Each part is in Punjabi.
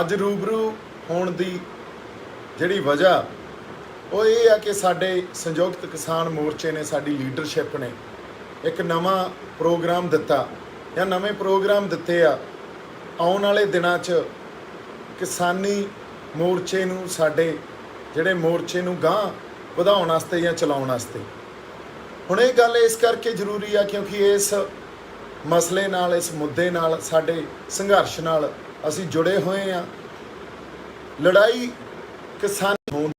ਅੱਜ ਰੂਬਰੂ ਹੋਣ ਦੀ ਜਿਹੜੀ ਵਜ੍ਹਾ, ਉਹ ਇਹ ਆ ਕਿ ਸਾਡੇ ਸੰਯੁਕਤ ਕਿਸਾਨ ਮੋਰਚੇ ਨੇ ਸਾਡੀ ਲੀਡਰਸ਼ਿਪ ਨੇ ਇੱਕ ਨਵਾਂ ਪ੍ਰੋਗਰਾਮ ਦਿੱਤਾ। ਜਾਂ ਨਵੇਂ ਪ੍ਰੋਗਰਾਮ ਦਿੱਤੇ ਆ, ਆਉਣ ਵਾਲੇ ਦਿਨਾਂ 'ਚ ਕਿਸਾਨੀ ਮੋਰਚੇ ਨੂੰ, ਸਾਡੇ ਜਿਹੜੇ ਮੋਰਚੇ ਨੂੰ ਗਾਂ ਵਧਾਉਣ ਵਾਸਤੇ ਜਾਂ ਚਲਾਉਣ ਵਾਸਤੇ। ਹੁਣ ਇਹ ਗੱਲ ਇਸ ਕਰਕੇ ਜ਼ਰੂਰੀ ਆ ਕਿਉਂਕਿ ਇਸ ਮਸਲੇ ਨਾਲ, ਇਸ ਮੁੱਦੇ ਨਾਲ, ਸਾਡੇ ਸੰਘਰਸ਼ ਨਾਲ ਅਸੀਂ ਜੁੜੇ ਹੋਏ ਆ ਲੜਾਈ ਕਿਸਾਨ ਹੋਣ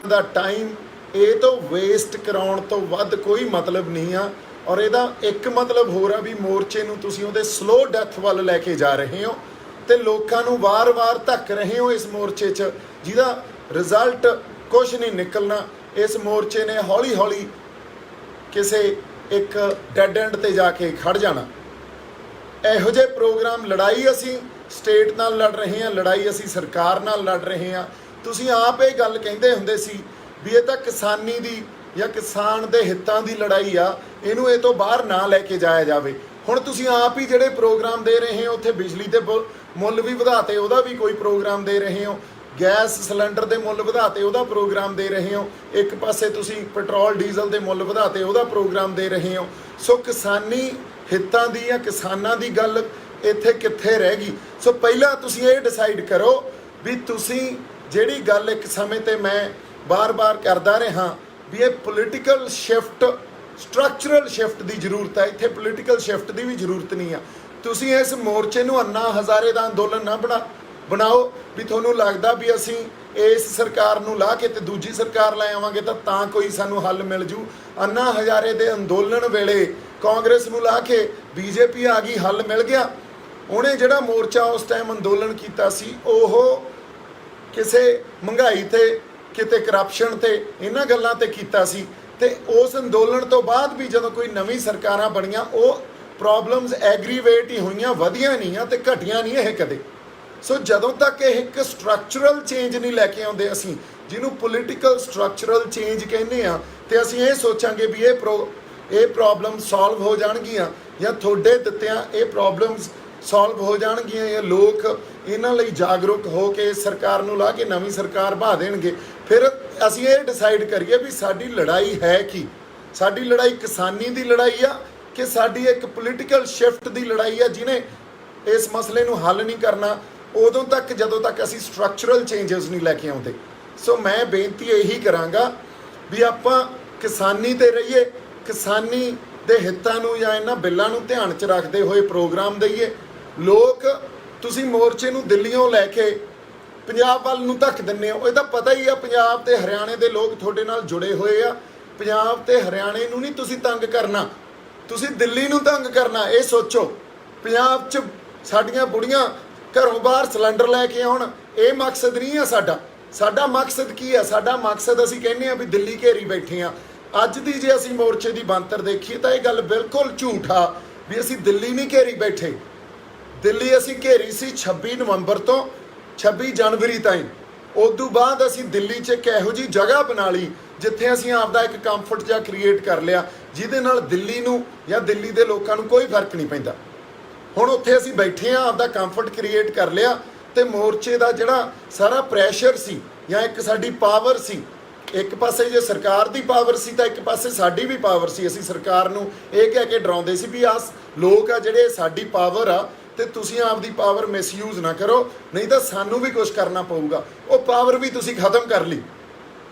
ਦਾ ਟਾਈਮ ਇਹ ਤੋਂ ਵੇਸਟ ਕਰਾਉਣ ਤੋਂ ਵੱਧ ਕੋਈ ਮਤਲਬ ਨਹੀਂ ਆ। ਔਰ ਇਹਦਾ ਇੱਕ ਮਤਲਬ ਹੋਰ ਆ ਵੀ ਮੋਰਚੇ ਨੂੰ ਤੁਸੀਂ ਉਹਦੇ ਸਲੋ ਡੈਥ ਵੱਲ ਲੈ ਕੇ ਜਾ ਰਹੇ ਹੋ ਤੇ ਲੋਕਾਂ ਨੂੰ ਵਾਰ-ਵਾਰ ਧੱਕ ਰਹੇ ਹੋ ਇਸ ਮੋਰਚੇ 'ਚ। ਜਿਹਦਾ ਰਿਜ਼ਲਟ ਕੁਝ ਨਹੀਂ ਨਿਕਲਣਾ। ਇਸ ਮੋਰਚੇ ਨੇ ਹੌਲੀ-ਹੌਲੀ ਕਿਸੇ ਇੱਕ ਡੈਡ ਐਂਡ ਤੇ ਜਾ ਕੇ ਖੜ ਜਾਣਾ। ਇਹੋ ਜਿਹੇ ਪ੍ਰੋਗਰਾਮ ਲੜਾਈ ਅਸੀਂ ਸਟੇਟ ਨਾਲ ਲੜ ਰਹੇ ਹਾਂ, ਲੜਾਈ ਅਸੀਂ ਸਰਕਾਰ ਨਾਲ ਲੜ ਰਹੇ ਹਾਂ। ਤੁਸੀਂ ਆਪ ਇਹ ਗੱਲ ਕਹਿੰਦੇ ਹੁੰਦੇ ਸੀ ਵੀ ਇਹ ਤਾਂ ਕਿਸਾਨੀ ਦੀ ਜਾਂ ਕਿਸਾਨ ਦੇ ਹਿੱਤਾਂ ਦੀ ਲੜਾਈ ਆ, ਇਹਨੂੰ ਇਹ ਤੋਂ ਬਾਹਰ ਨਾ ਲੈ ਕੇ ਜਾਇਆ ਜਾਵੇ। ਹੁਣ ਤੁਸੀਂ ਆਪ ਹੀ ਜਿਹੜੇ ਪ੍ਰੋਗਰਾਮ ਦੇ ਰਹੇ ਹੋ, ਉੱਥੇ ਬਿਜਲੀ ਦੇ ਬ- ਮੁੱਲ ਵੀ ਵਧਾਤੇ, ਉਹਦਾ ਵੀ ਕੋਈ ਪ੍ਰੋਗਰਾਮ ਦੇ ਰਹੇ ਹੋ। ਗੈਸ ਸਿਲੰਡਰ ਦੇ ਮੁੱਲ ਵਧਾਤੇ, ਉਹਦਾ ਪ੍ਰੋਗਰਾਮ ਦੇ ਰਹੇ ਹੋ। ਇੱਕ ਪਾਸੇ ਤੁਸੀਂ ਪੈਟਰੋਲ, ਡੀਜ਼ਲ ਦੇ ਮੁੱਲ ਵਧਾਤੇ, ਉਹਦਾ ਪ੍ਰੋਗਰਾਮ ਦੇ ਰਹੇ ਹੋ। ਸੋ ਕਿਸਾਨੀ ਹਿੱਤਾਂ ਦੀ ਜਾਂ ਕਿਸਾਨਾਂ ਦੀ ਗੱਲ ਇੱਥੇ ਕਿੱਥੇ ਰਹਿ ਗਈ। ਸੋ ਪਹਿਲਾਂ ਤੁਸੀਂ ਇਹ ਡਿਸਾਈਡ ਕਰੋ ਵੀ ਤੁਸੀਂ ਜਿਹੜੀ ਗੱਲ ਇੱਕ ਸਮੇਂ ਤੇ ਮੈਂ ਬਾਰ-ਬਾਰ ਕਰਦਾ ਰਿਹਾ ਵੀ ਇਹ ਪੋਲੀਟੀਕਲ ਸ਼ਿਫਟ ਸਟਰਕਚਰਲ ਸ਼ਿਫਟ ਦੀ ਜ਼ਰੂਰਤ ਹੈ। ਇੱਥੇ ਪੋਲੀਟੀਕਲ ਸ਼ਿਫਟ ਦੀ ਵੀ ਜ਼ਰੂਰਤ ਨਹੀਂ ਆ। ਤੁਸੀਂ ਇਸ ਮੋਰਚੇ ਨੂੰ ਅੰਨਾ ਹਜ਼ਾਰੇ ਦਾ ਅੰਦੋਲਨ ਨਾ ਬਣਾ, ਬਣਾਓ ਵੀ ਤੁਹਾਨੂੰ ਲੱਗਦਾ ਵੀ ਅਸੀਂ ਇਸ ਸਰਕਾਰ ਨੂੰ ਲਾ ਕੇ ਤੇ ਦੂਜੀ ਸਰਕਾਰ ਲੈ ਆਵਾਂਗੇ ਤਾਂ ਤਾਂ ਕੋਈ ਸਾਨੂੰ ਹੱਲ ਮਿਲ ਜੂ। ਅੰਨਾ ਹਜ਼ਾਰੇ ਦੇ ਅੰਦੋਲਨ ਵੇਲੇ ਕਾਂਗਰਸ ਨੂੰ ਲਾ ਕੇ ਬੀਜੇਪੀ ਆ ਗਈ, ਹੱਲ ਮਿਲ ਗਿਆ। ਉਹਨੇ ਜਿਹੜਾ ਮੋਰਚਾ ਉਸ ਟਾਈਮ ਅੰਦੋਲਨ ਕੀਤਾ ਸੀ, ਉਹ ਕਿਸੇ ਮਹਿੰਗਾਈ ਤੇ, ਕਿਤੇ ਕਰਪਸ਼ਨ ਤੇ, ਇਹਨਾਂ ਗੱਲਾਂ ਤੇ ਕੀਤਾ ਸੀ। ਤੇ ਉਸ ਅੰਦੋਲਨ ਤੋਂ ਬਾਅਦ ਵੀ ਜਦੋਂ ਕੋਈ ਨਵੀਂ ਸਰਕਾਰਾਂ ਬਣੀਆਂ, ਉਹ ਪ੍ਰੋਬਲਮਸ ਐਗਰੀਵੇਟ ਹੀ ਹੋਈਆਂ, ਵਧੀਆਂ ਨਹੀਂ ਆ ਤੇ ਘਟੀਆਂ ਨਹੀਂ ਇਹ ਕਦੇ। ਸੋ ਜਦੋਂ ਤੱਕ ਇਹ ਇੱਕ ਸਟਰਕਚਰਲ ਚੇਂਜ ਨਹੀਂ ਲੈ ਕੇ ਆਉਂਦੇ ਅਸੀਂ, ਜਿਹਨੂੰ ਪੋਲੀਟੀਕਲ ਸਟਰਕਚਰਲ ਚੇਂਜ ਕਹਿੰਦੇ ਆ, ਤੇ ਅਸੀਂ ਇਹ ਸੋਚਾਂਗੇ ਵੀ ਇਹ ਪ੍ਰੋ ਇਹ ਪ੍ਰੋਬਲਮ ਸੋਲਵ ਹੋ ਜਾਣਗੀਆਂ, ਜਾਂ ਤੁਹਾਡੇ ਦਿੱਤਿਆਂ ਇਹ ਪ੍ਰੋਬਲਮਸ ਸੋਲਵ ਹੋ ਜਾਣਗੀਆਂ, ਜਾਂ ਲੋਕ ਇਹਨਾਂ ਲਈ ਜਾਗਰੂਕ ਹੋ ਕੇ ਸਰਕਾਰ ਨੂੰ ਲਾ ਕੇ ਨਵੀਂ ਸਰਕਾਰ ਬਹਾ ਦੇਣਗੇ। ਫਿਰ ਅਸੀਂ ਇਹ ਡਿਸਾਈਡ ਕਰੀਏ ਵੀ ਸਾਡੀ ਲੜਾਈ ਹੈ ਕੀ? ਸਾਡੀ ਲੜਾਈ ਕਿਸਾਨੀ ਦੀ ਲੜਾਈ ਆ, ਕਿ ਸਾਡੀ ਇੱਕ ਪੋਲੀਟੀਕਲ ਸ਼ਿਫਟ ਦੀ ਲੜਾਈ ਆ, ਜਿਹਨੇ ਇਸ ਮਸਲੇ ਨੂੰ ਹੱਲ ਨਹੀਂ ਕਰਨਾ? ਉਦੋਂ ਤੱਕ, ਜਦੋਂ ਤੱਕ ਅਸੀਂ ਸਟਰਕਚਰਲ ਚੇਂਜਸ ਨਹੀਂ ਲੈ ਕੇ ਆਉਂਦੇ। ਸੋ ਮੈਂ ਬੇਨਤੀ ਇਹੀ ਕਰਾਂਗਾ ਵੀ ਆਪਾਂ ਕਿਸਾਨੀ ਤੇ ਰਹੀਏ, ਕਿਸਾਨੀ ਦੇ ਹਿੱਤਾਂ ਨੂੰ ਜਾਂ ਇਹਨਾਂ ਬਿੱਲਾਂ ਨੂੰ ਧਿਆਨ 'ਚ ਰੱਖਦੇ ਹੋਏ ਪ੍ਰੋਗਰਾਮ ਦਈਏ। ਲੋਕ, ਤੁਸੀਂ ਮੋਰਚੇ ਨੂੰ ਦਿੱਲੀੋਂ ਲੈ ਕੇ ਪੰਜਾਬ ਵੱਲ ਨੂੰ ਧੱਕ ਦਿੰਨੇ ਹੋ। ਇਹ ਤਾਂ ਪਤਾ ਹੀ ਆ, ਪੰਜਾਬ ਤੇ ਹਰਿਆਣੇ ਦੇ ਲੋਕ ਤੁਹਾਡੇ ਨਾਲ ਜੁੜੇ ਹੋਏ ਆ। ਪੰਜਾਬ ਤੇ ਹਰਿਆਣੇ ਨੂੰ ਨਹੀਂ ਤੁਸੀਂ ਤੰਗ ਕਰਨਾ। ਤੁਸੀਂ ਦਿੱਲੀ ਨੂੰ ਤੰਗ ਕਰਨਾ, ਇਹ ਸੋਚੋ। ਪੰਜਾਬ 'ਚ ਸਾਡੀਆਂ ਬੁੜੀਆਂ ਘਰੋਂ ਬਾਹਰ ਸਿਲੰਡਰ ਲੈ ਕੇ ਆਉਣ, ਇਹ ਮਕਸਦ ਨਹੀਂ ਆ ਸਾਡਾ। ਸਾਡਾ ਮਕਸਦ ਕੀ ਆ? ਸਾਡਾ ਮਕਸਦ ਅਸੀਂ ਕਹਿੰਦੇ ਆ ਵੀ ਦਿੱਲੀ ਘੇਰੀ ਬੈਠੇ ਆ। ਅੱਜ ਦੀ ਜੇ ਅਸੀਂ ਮੋਰਚੇ ਦੀ ਬੰਤਰ ਦੇਖੀਏ ਤਾਂ ਇਹ ਗੱਲ ਬਿਲਕੁਲ ਝੂਠ ਆ ਵੀ ਅਸੀਂ ਦਿੱਲੀ ਨਹੀਂ ਘੇਰੀ ਬੈਠੇ। ਦਿੱਲੀ ਅਸੀਂ ਘੇਰੀ ਸੀ 26 ਨਵੰਬਰ ਤੋਂ 26 ਜਨਵਰੀ ਤਾਈਂ। ਉਦੋਂ ਬਾਅਦ ਅਸੀਂ ਦਿੱਲੀ 'ਚ ਇੱਕ ਇਹੋ ਜੀ ਜਗ੍ਹਾ ਬਣਾ ਲਈ ਜਿੱਥੇ ਅਸੀਂ ਆਪਦਾ ਇੱਕ ਕੰਫਰਟ ਜਿਹਾ ਕ੍ਰੀਏਟ ਕਰ ਲਿਆ, ਜਿਹਦੇ ਨਾਲ ਦਿੱਲੀ ਨੂੰ ਜਾਂ ਦਿੱਲੀ ਦੇ ਲੋਕਾਂ ਨੂੰ ਕੋਈ ਫ਼ਰਕ ਨਹੀਂ ਪੈਂਦਾ। ਹੁਣ ਉੱਥੇ ਅਸੀਂ ਬੈਠੇ ਆ ਆਪਦਾ ਕੰਫਰਟ ਕ੍ਰੀਏਟ ਕਰ ਲਿਆ ਤੇ ਮੋਰਚੇ ਦਾ ਜਿਹੜਾ ਸਾਰਾ ਪ੍ਰੈਸ਼ਰ ਸੀ ਜਾਂ ਇੱਕ ਸਾਡੀ ਪਾਵਰ ਸੀ, ਇੱਕ ਪਾਸੇ ਜੇ ਸਰਕਾਰ ਦੀ ਪਾਵਰ ਸੀ ਤਾਂ ਇੱਕ ਪਾਸੇ ਸਾਡੀ ਵੀ ਪਾਵਰ ਸੀ। ਅਸੀਂ ਸਰਕਾਰ ਨੂੰ ਇਹ ਕਹਿ ਕੇ ਡਰਾਉਂਦੇ ਸੀ ਵੀ ਆਸ ਲੋਕ ਆ ਜਿਹੜੇ ਸਾਡੀ ਪਾਵਰ ਆ ਤੇ ਤੁਸੀਂ ਆਪਦੀ ਪਾਵਰ ਮਿਸਯੂਜ਼ ਨਾ ਕਰੋ, ਨਹੀਂ ਤਾਂ ਸਾਨੂੰ ਵੀ ਕੁਝ ਕਰਨਾ ਪਊਗਾ। ਉਹ ਪਾਵਰ ਵੀ ਤੁਸੀਂ ਖਤਮ ਕਰ ਲਈ।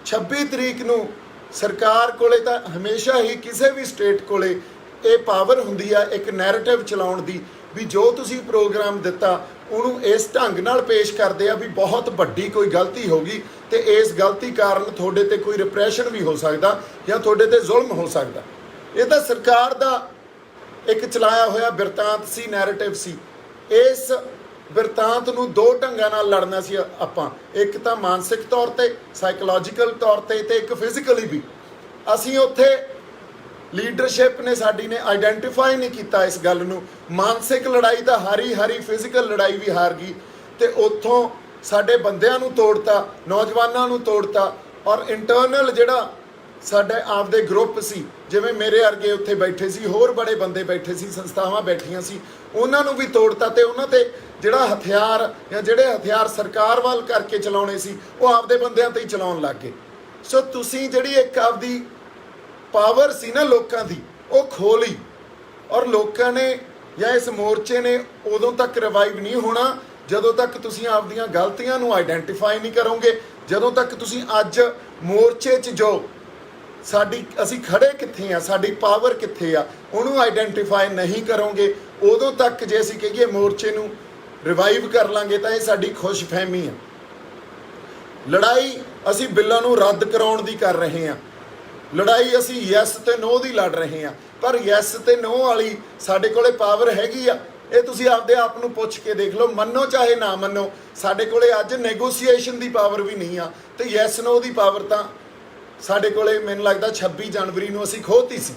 26 ਤਰੀਕ ਨੂੰ ਸਰਕਾਰ ਕੋਲੇ ਤਾਂ ਹਮੇਸ਼ਾ ਹੀ ਕਿਸੇ ਵੀ ਸਟੇਟ ਕੋਲੇ ਇਹ ਪਾਵਰ ਹੁੰਦੀ ਆ, ਇੱਕ ਨੈਰੇਟਿਵ ਚਲਾਉਣ ਦੀ। ਵੀ ਜੋ ਤੁਸੀਂ ਪ੍ਰੋਗਰਾਮ ਦਿੱਤਾ, ਉਹਨੂੰ ਇਸ ਢੰਗ ਨਾਲ ਪੇਸ਼ ਕਰਦੇ ਆ ਵੀ ਬਹੁਤ ਵੱਡੀ ਕੋਈ ਗਲਤੀ ਹੋ ਗਈ ਤੇ ਇਸ ਗਲਤੀ ਕਾਰਨ ਤੁਹਾਡੇ ਤੇ ਕੋਈ ਰਿਪਰੈਸ਼ਨ ਵੀ ਹੋ ਸਕਦਾ ਜਾਂ ਤੁਹਾਡੇ ਤੇ ਜ਼ੁਲਮ ਹੋ ਸਕਦਾ। ਇਹ ਤਾਂ ਸਰਕਾਰ ਦਾ ਇੱਕ ਚਲਾਇਆ ਹੋਇਆ ਬਿਰਤਾਂਤ ਸੀ ਨੈਰੇਟਿਵ ਸੀ। ਇਸ ਬਿਰਤਾਂਤ ਨੂੰ ਦੋ ਢੰਗਾਂ ਨਾਲ ਲੜਨਾ ਸੀ ਆਪਾਂ। ਇੱਕ ਤਾਂ ਮਾਨਸਿਕ ਤੌਰ ਤੇ ਸਾਈਕੋਲੋਜੀਕਲ ਤੌਰ ਤੇ ਤੇ ਇੱਕ ਫਿਜ਼ੀਕਲੀ ਵੀ। ਅਸੀਂ ਉੱਥੇ ਲੀਡਰਸ਼ਿਪ ਨੇ ਸਾਡੀ ਨੇ ਆਈਡੈਂਟੀਫਾਈ ਨਹੀਂ ਕੀਤਾ ਇਸ ਗੱਲ ਨੂੰ। ਮਾਨਸਿਕ ਲੜਾਈ ਤਾਂ ਹਾਰੀ ਹਾਰੀ ਫਿਜ਼ੀਕਲ ਲੜਾਈ ਵੀ ਹਾਰ ਗਈ। ਤੇ ਉੱਥੋਂ ਸਾਡੇ ਬੰਦਿਆਂ ਨੂੰ ਤੋੜਤਾ, ਨੌਜਵਾਨਾਂ ਨੂੰ ਤੋੜਤਾ ਔਰ ਇੰਟਰਨਲ ਜਿਹੜਾ ਸਾਡੇ ਆਪਦੇ ਗਰੁੱਪ ਸੀ, ਜਿਵੇਂ ਮੇਰੇ ਵਰਗੇ ਉੱਥੇ ਬੈਠੇ ਸੀ, ਹੋਰ ਬੜੇ ਬੰਦੇ ਬੈਠੇ ਸੀ, ਸੰਸਥਾਵਾਂ ਬੈਠੀਆਂ ਸੀ, ਉਹਨਾਂ ਨੂੰ ਵੀ ਤੋੜਤਾ ਤੇ ਉਹਨਾਂ ਤੇ ਜਿਹੜਾ ਹਥਿਆਰ ਜਾਂ ਜਿਹੜੇ ਹਥਿਆਰ ਸਰਕਾਰ ਵੱਲ ਕਰਕੇ ਚਲਾਉਣੇ ਸੀ, ਉਹ ਆਪਦੇ ਬੰਦਿਆਂ ਤੇ ਹੀ ਚਲਾਉਣ ਲੱਗ ਗਏ। ਸੋ ਤੁਸੀਂ ਜਿਹੜੀ ਇੱਕ ਆਪਦੀ ਪਾਵਰ ਸੀ ਨਾ ਲੋਕਾਂ ਦੀ, ਉਹ ਖੋ ਲਈ। ਔਰ ਲੋਕਾਂ ਨੇ ਜਾਂ ਇਸ ਮੋਰਚੇ ਨੇ ਉਦੋਂ ਤੱਕ ਰਿਵਾਈਵ ਨਹੀਂ ਹੋਣਾ, ਜਦੋਂ ਤੱਕ ਤੁਸੀਂ ਆਪਦੀਆਂ ਗਲਤੀਆਂ ਨੂੰ ਆਇਡੈਂਟੀਫਾਈ ਨਹੀਂ ਕਰੋਗੇ, ਜਦੋਂ ਤੱਕ ਤੁਸੀਂ ਅੱਜ ਮੋਰਚੇ 'ਚ ਜੋ ਸਾਡੀ, ਅਸੀਂ ਖੜੇ ਕਿੱਥੇ ਆ, ਸਾਡੀ ਪਾਵਰ ਕਿੱਥੇ ਆ, ਉਹਨੂੰ ਆਇਡੈਂਟੀਫਾਈ ਨਹੀਂ ਕਰੋਗੇ, ਉਦੋਂ ਤੱਕ ਜੇ ਅਸੀਂ ਕਹੀਏ ਮੋਰਚੇ ਨੂੰ ਰਿਵਾਈਵ ਕਰ ਲਾਂਗੇ, ਤਾਂ ਇਹ ਸਾਡੀ ਖੁਸ਼ਫਹਿਮੀ ਆ। ਲੜਾਈ ਅਸੀਂ ਬਿੱਲਾਂ ਨੂੰ ਰੱਦ ਕਰਾਉਣ ਦੀ ਕਰ ਰਹੇ ਹਾਂ ਲੜਾਈ ਅਸੀਂ ਯੈਸ ਤੇ ਨੋ ਦੀ ਲੜ ਰਹੇ ਹਾਂ, ਪਰ ਯੈਸ ਤੇ ਨੋ ਵਾਲੀ ਸਾਡੇ ਕੋਲੇ ਪਾਵਰ ਹੈਗੀ ਆ। ਇਹ ਤੁਸੀਂ ਆਪਦੇ ਆਪ ਨੂੰ ਪੁੱਛ ਕੇ ਦੇਖ ਲਓ, ਮੰਨੋ ਚਾਹੇ ਨਾ ਮੰਨੋ, ਸਾਡੇ ਕੋਲੇ ਅੱਜ ਨੈਗੋਸੀਏਸ਼ਨ ਦੀ ਪਾਵਰ ਵੀ ਨਹੀਂ ਆ, ਤੇ ਯੈਸ ਨੋ ਦੀ ਪਾਵਰ ਤਾਂ ਸਾਡੇ ਕੋਲੇ ਮੈਨੂੰ ਲੱਗਦਾ 26 ਜਨਵਰੀ ਨੂੰ ਅਸੀਂ ਖੋਤੀ ਸੀ।